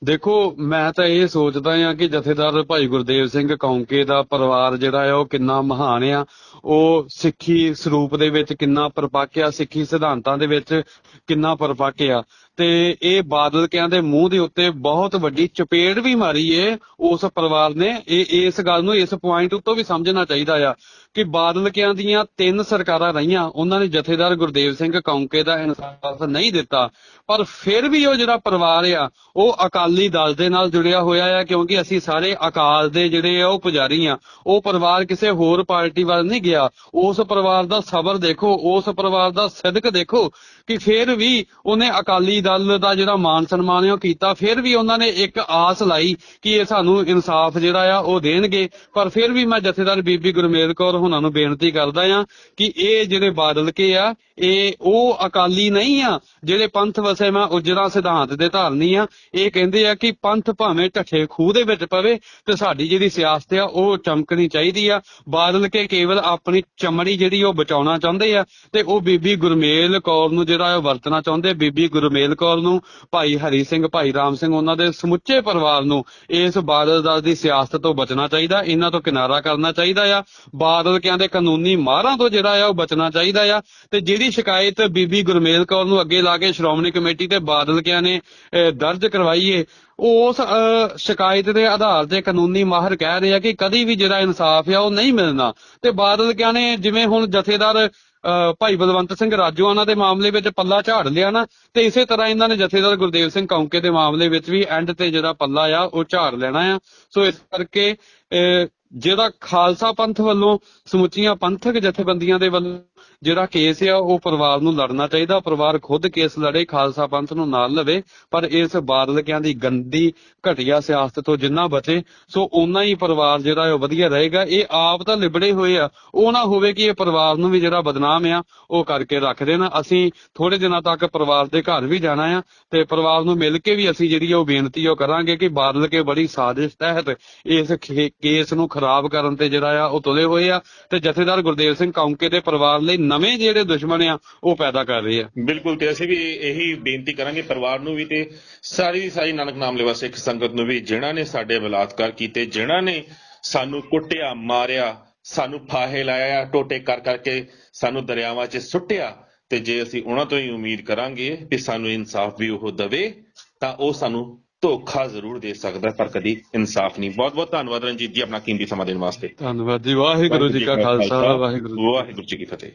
ਦੇਖੋ, ਮੈਂ ਤਾਂ ਇਹ ਸੋਚਦਾ ਆ ਕਿ ਜਥੇਦਾਰ ਭਾਈ ਗੁਰਦੇਵ ਸਿੰਘ ਕੌਂਕੇ ਦਾ ਪਰਿਵਾਰ ਜਿਹੜਾ ਆ, ਉਹ ਕਿੰਨਾ ਮਹਾਨ ਆ। ਉਹ ਸਿੱਖੀ ਸਰੂਪ ਦੇ ਵਿੱਚ ਕਿੰਨਾ ਪਰਪੱਕ ਆ ਸਿੱਖੀ ਸਿਧਾਂਤਾਂ ਦੇ ਵਿੱਚ ਕਿੰਨਾ ਪਰਪੱਕ ਆ ਤੇ ਇਹ ਬਾਦਲ ਕਿਆਂ ਦੇ ਮੂੰਹ ਦੇ ਉੱਤੇ ਬਹੁਤ ਵੱਡੀ ਚਪੇੜ ਵੀ ਮਾਰੀ ਏ, ਉਸ ਪਰਿਵਾਰ ਨੇ। ਇਹ, ਇਸ ਗੱਲ ਨੂੰ ਇਸ ਪੁਆਇੰਟ ਉੱਤੋਂ ਵੀ ਸਮਝਣਾ ਚਾਹੀਦਾ ਆ ਕਿ ਬਾਦਲ ਕਿਆਂ ਦੀਆਂ ਤਿੰਨ ਸਰਕਾਰਾਂ ਰਹੀਆਂ, ਉਹਨਾਂ ਨੇ ਜਥੇਦਾਰ ਗੁਰਦੇਵ ਸਿੰਘ ਕੌਂਕੇ ਦਾ ਇਨਸਾਫ ਨਹੀਂ ਦਿੱਤਾ। ਪਰ ਫਿਰ ਵੀ ਉਹ ਜਿਹੜਾ ਪਰਿਵਾਰ ਆ, ਉਹ ਅਕਾਲੀ ਦਲ ਦੇ ਨਾਲ ਜੁੜਿਆ ਹੋਇਆ ਆ, ਕਿਉਂਕਿ ਅਸੀਂ ਸਾਰੇ ਅਕਾਲ ਦੇ ਜਿਹੜੇ ਆ, ਉਹ ਪੁਜਾਰੀ ਆ। ਉਹ ਪਰਿਵਾਰ ਕਿਸੇ ਹੋਰ ਪਾਰਟੀ ਵੱਲ ਨਹੀਂ ਗਿਆ। ਉਸ ਪਰਿਵਾਰ ਦਾ ਸਬਰ ਦੇਖੋ, ਉਸ ਪਰਿਵਾਰ ਦਾ ਸਿਦਕ ਦੇਖੋ ਕਿ ਫਿਰ ਵੀ ਉਹਨੇ ਅਕਾਲੀ ਦਲ ਦਾ ਜਿਹੜਾ ਮਾਨ ਸਨਮਾਨ ਹੈ ਉਹ ਕੀਤਾ, ਫਿਰ ਵੀ ਉਹਨਾਂ ਨੇ ਇੱਕ ਆਸ ਲਾਈ ਕਿ ਇਹ ਸਾਨੂੰ ਇਨਸਾਫ ਜਿਹੜਾ ਆ ਉਹ ਦੇਣਗੇ। ਪਰ ਫਿਰ ਵੀ ਮੈਂ ਜਥੇਦਾਰ ਬੀਬੀ ਗੁਰਮੇਲ ਕੌਰ ਹੁਣਾਂ ਨੂੰ ਬੇਨਤੀ ਕਰਦਾ ਆ ਕਿ ਇਹ ਜਿਹੜੇ ਬਾਦਲ ਕੇ ਆ ਇਹ ਉਹ ਅਕਾਲੀ ਨਹੀਂ ਆ, ਜਿਹੜੇ ਪੰਥ ਵਸੇ ਮੈਂ ਉਜਰਾ ਸਿਧਾਂਤ ਦੇ ਧਾਰਨੀ ਆ। ਇਹ ਕਹਿੰਦੇ ਆ ਕਿ ਪੰਥ ਭਾਵੇਂ ਢੱਠੇ ਖੂਹ ਦੇ ਵਿੱਚ ਪਵੇ ਤੇ ਸਾਡੀ ਜਿਹੜੀ ਸਿਆਸਤ ਆ, ਉਹ ਚਮਕਣੀ ਚਾਹੀਦੀ ਆ। ਬਾਦਲ ਕੇ ਕੇਵਲ ਆਪਣੀ ਚਮੜੀ ਜਿਹੜੀ ਉਹ ਬਚਾਉਣਾ ਚਾਹੁੰਦੇ ਆ ਤੇ ਉਹ ਬੀਬੀ ਗੁਰਮੇਲ ਕੌਰ ਨੂੰ ਜਿਹੜਾ ਉਹ ਵਰਤਣਾ ਚਾਹੁੰਦੇ। ਬੀਬੀ ਗੁਰਮੇਲ ਕੌਰ ਨੂੰ, ਭਾਈ ਹਰੀ ਸਿੰਘ, ਭਾਈ ਰਾਮ ਸਿੰਘ, ਉਹਨਾਂ ਦੇ ਸਮੁੱਚੇ ਪਰਿਵਾਰ ਨੂੰ ਇਸ ਬਾਦਲ ਦਲ ਦੀ ਸਿਆਸਤ ਤੋਂ ਬਚਣਾ ਚਾਹੀਦਾ, ਇਹਨਾਂ ਤੋਂ ਕਿਨਾਰਾ ਕਰਨਾ ਚਾਹੀਦਾ ਆ। ਬਾਦਲ ਕਿਆਂ ਦੇ ਕਾਨੂੰਨੀ ਮਾਰਾਂ ਤੋਂ ਜਿਹੜਾ ਆ ਉਹ ਬਚਣਾ ਚਾਹੀਦਾ ਆ। ਤੇ ਜਿਹੜੀ ਸ਼ਿਕਾਇਤ ਬੀਬੀ ਗੁਰਮੇਲ ਕੌਰ ਨੂੰ ਅੱਗੇ ਲਾ ਕੇ ਸ਼੍ਰੋਮਣੀ ਕਮੇਟੀ ਤੇ ਬਾਦਲ ਕਿਆਂ ਨੇ ਦਰਜ ਕਰਵਾਈ ਏ। ਉਸ ਸ਼ਿਕਾਇਤ ਦੇ ਆਧਾਰ ਤੇ ਕਾਨੂੰਨੀ ਮਾਹਰ ਕਹਿ ਰਹੇ ਆ ਕਿ ਕਦੀ ਵੀ ਜਿਹੜਾ ਇਨਸਾਫ ਆ ਉਹ ਨਹੀਂ ਮਿਲਣਾ। ਤੇ ਬਾਦਲ ਕਿਆਂ ਨੇ ਜਿਵੇਂ ਹੁਣ ਜਥੇਦਾਰ ਭਾਈ ਬਲਵੰਤ ਸਿੰਘ ਰਾਜੋਆਣਾ ਦੇ ਮਾਮਲੇ ਵਿੱਚ ਪੱਲਾ ਝਾੜ ਲਿਆ ਨਾ ਤੇ ਇਸੇ ਤਰ੍ਹਾਂ ਇਹਨਾਂ ਨੇ ਜਥੇਦਾਰ ਗੁਰਦੇਵ ਸਿੰਘ ਕੌਂਕੇ ਦੇ ਮਾਮਲੇ ਵਿੱਚ ਵੀ ਐਂਡ ਤੇ ਜਿਹੜਾ ਪੱਲਾ ਆ ਉਹ ਝਾੜ ਲੈਣਾ ਆ। ਸੋ ਇਸ ਕਰਕੇ ਅਹ, ਜਿਹੜਾ ਖਾਲਸਾ ਪੰਥ ਵੱਲੋਂ ਸਮੁੱਚੀਆਂ ਪੰਥਕ ਜਥੇਬੰਦੀਆਂ ਦੇ ਵੱਲੋਂ ਜਿਹੜਾ ਕੇਸ ਆ, ਉਹ ਪਰਿਵਾਰ ਨੂੰ ਲੜਨਾ ਚਾਹੀਦਾ। ਪਰਿਵਾਰ ਖੁਦ ਕੇਸ ਲੜੇ, ਖਾਲਸਾ ਪੰਥ ਨੂੰ ਨਾਲ ਲਵੇ, ਪਰ ਇਸ ਬਾਦਲਕਿਆਂ ਦੀ ਗੰਦੀ ਘਟੀਆ ਸਿਆਸਤ ਤੋਂ ਜਿੰਨਾ ਬਚੇ, ਸੋ ਓਨਾ ਹੀ ਪਰਿਵਾਰ ਜਿਹੜਾ ਉਹ ਵਧੀਆ ਰਹੇਗਾ। ਇਹ ਆਪ ਤਾਂ ਲਿਬੜੇ ਹੋਏ ਆ। ਉਹ ਨਾ ਹੋਵੇ ਕਿ ਇਹ ਪਰਿਵਾਰ ਨੂੰ ਵੀ ਜਿਹੜਾ ਬਦਨਾਮ ਆ, ਉਹ ਕਰਕੇ ਰੱਖ ਦੇਣ। ਅਸੀਂ ਥੋੜੇ ਦਿਨਾਂ ਤੱਕ ਪਰਿਵਾਰ ਦੇ ਘਰ ਵੀ ਜਾਣਾ ਆ ਤੇ ਪਰਿਵਾਰ ਨੂੰ ਮਿਲ ਕੇ ਵੀ ਅਸੀਂ ਜਿਹੜੀ ਉਹ ਬੇਨਤੀ ਉਹ ਕਰਾਂਗੇ ਕਿ ਬਾਦਲ ਕੇ ਬੜੀ ਸਾਜ਼ਿਸ਼ ਤਹਿਤ ਇਸ ਕੇਸ ਨੂੰ ਖਰਾਬ ਕਰਨ ਤੇ ਜਿਹੜਾ ਆ ਉਹ ਤੁਲੇ ਹੋਏ ਆ। ਤੇ ਜਥੇਦਾਰ ਗੁਰਦੇਵ ਸਿੰਘ ਕੌਂਕੇ ਦੇ ਪਰਿਵਾਰ ਲਈ ਨਵੇਂ ਜਿਹੜੇ ਦੁਸ਼ਮਣ ਆ ਉਹ ਪੈਦਾ ਕਰ ਰਹੇ ਆ। ਬਿਲਕੁਲ ਤੇ ਅਸੀਂ ਵੀ ਇਹੀ ਬੇਨਤੀ ਕਰਾਂਗੇ ਪਰਿਵਾਰ ਨੂੰ ਵੀ ਤੇ ਸਾਰੀ ਦੀ ਸਾਰੀ ਨਾਨਕ ਨਾਮ ਲੈਵਾ ਸਿੱਖ ਸੰਗਤ ਨੂੰ ਵੀ ਜਿਨ੍ਹਾਂ ਨੇ ਸਾਡੇ ਬਲਾਤਕਾਰ ਕੀਤੇ ਜਿਨ੍ਹਾਂ ਨੇ ਸਾਨੂੰ ਕੁੱਟਿਆ ਮਾਰਿਆ ਸਾਨੂੰ ਫਾਹੇ ਲਾਇਆ ਟੋਟੇ ਕਰ ਕਰਕੇ ਸਾਨੂੰ ਦਰਿਆਵਾਂ 'ਚ ਸੁੱਟਿਆ ਤੇ ਜੇ ਅਸੀਂ ਉਹਨਾਂ ਤੋਂ ਹੀ ਉਮੀਦ ਕਰਾਂਗੇ ਕਿ ਸਾਨੂੰ ਇਨਸਾਫ ਵੀ ਉਹ ਦਵੇ ਤਾਂ ਉਹ ਸਾਨੂੰ ਧੋਖਾ ਜ਼ਰੂਰ ਦੇ ਸਕਦਾ ਪਰ ਕਦੀ ਇਨਸਾਫ ਨਹੀਂ। ਬਹੁਤ ਬਹੁਤ ਧੰਨਵਾਦ ਰਣਜੀਤ ਜੀ ਆਪਣਾ ਕੀਮਤੀ ਸਮਾਂ ਦੇਣ ਵਾਸਤੇ। ਧੰਨਵਾਦ ਜੀ ਵਾਹਿਗੁਰੂ ਜੀ ਕਾ ਖਾਲਸਾ ਵਾਹਿਗੁਰੂ। ਵਾਹਿਗੁਰੂ ਜੀ ਕੀ ਫਤਿਹ।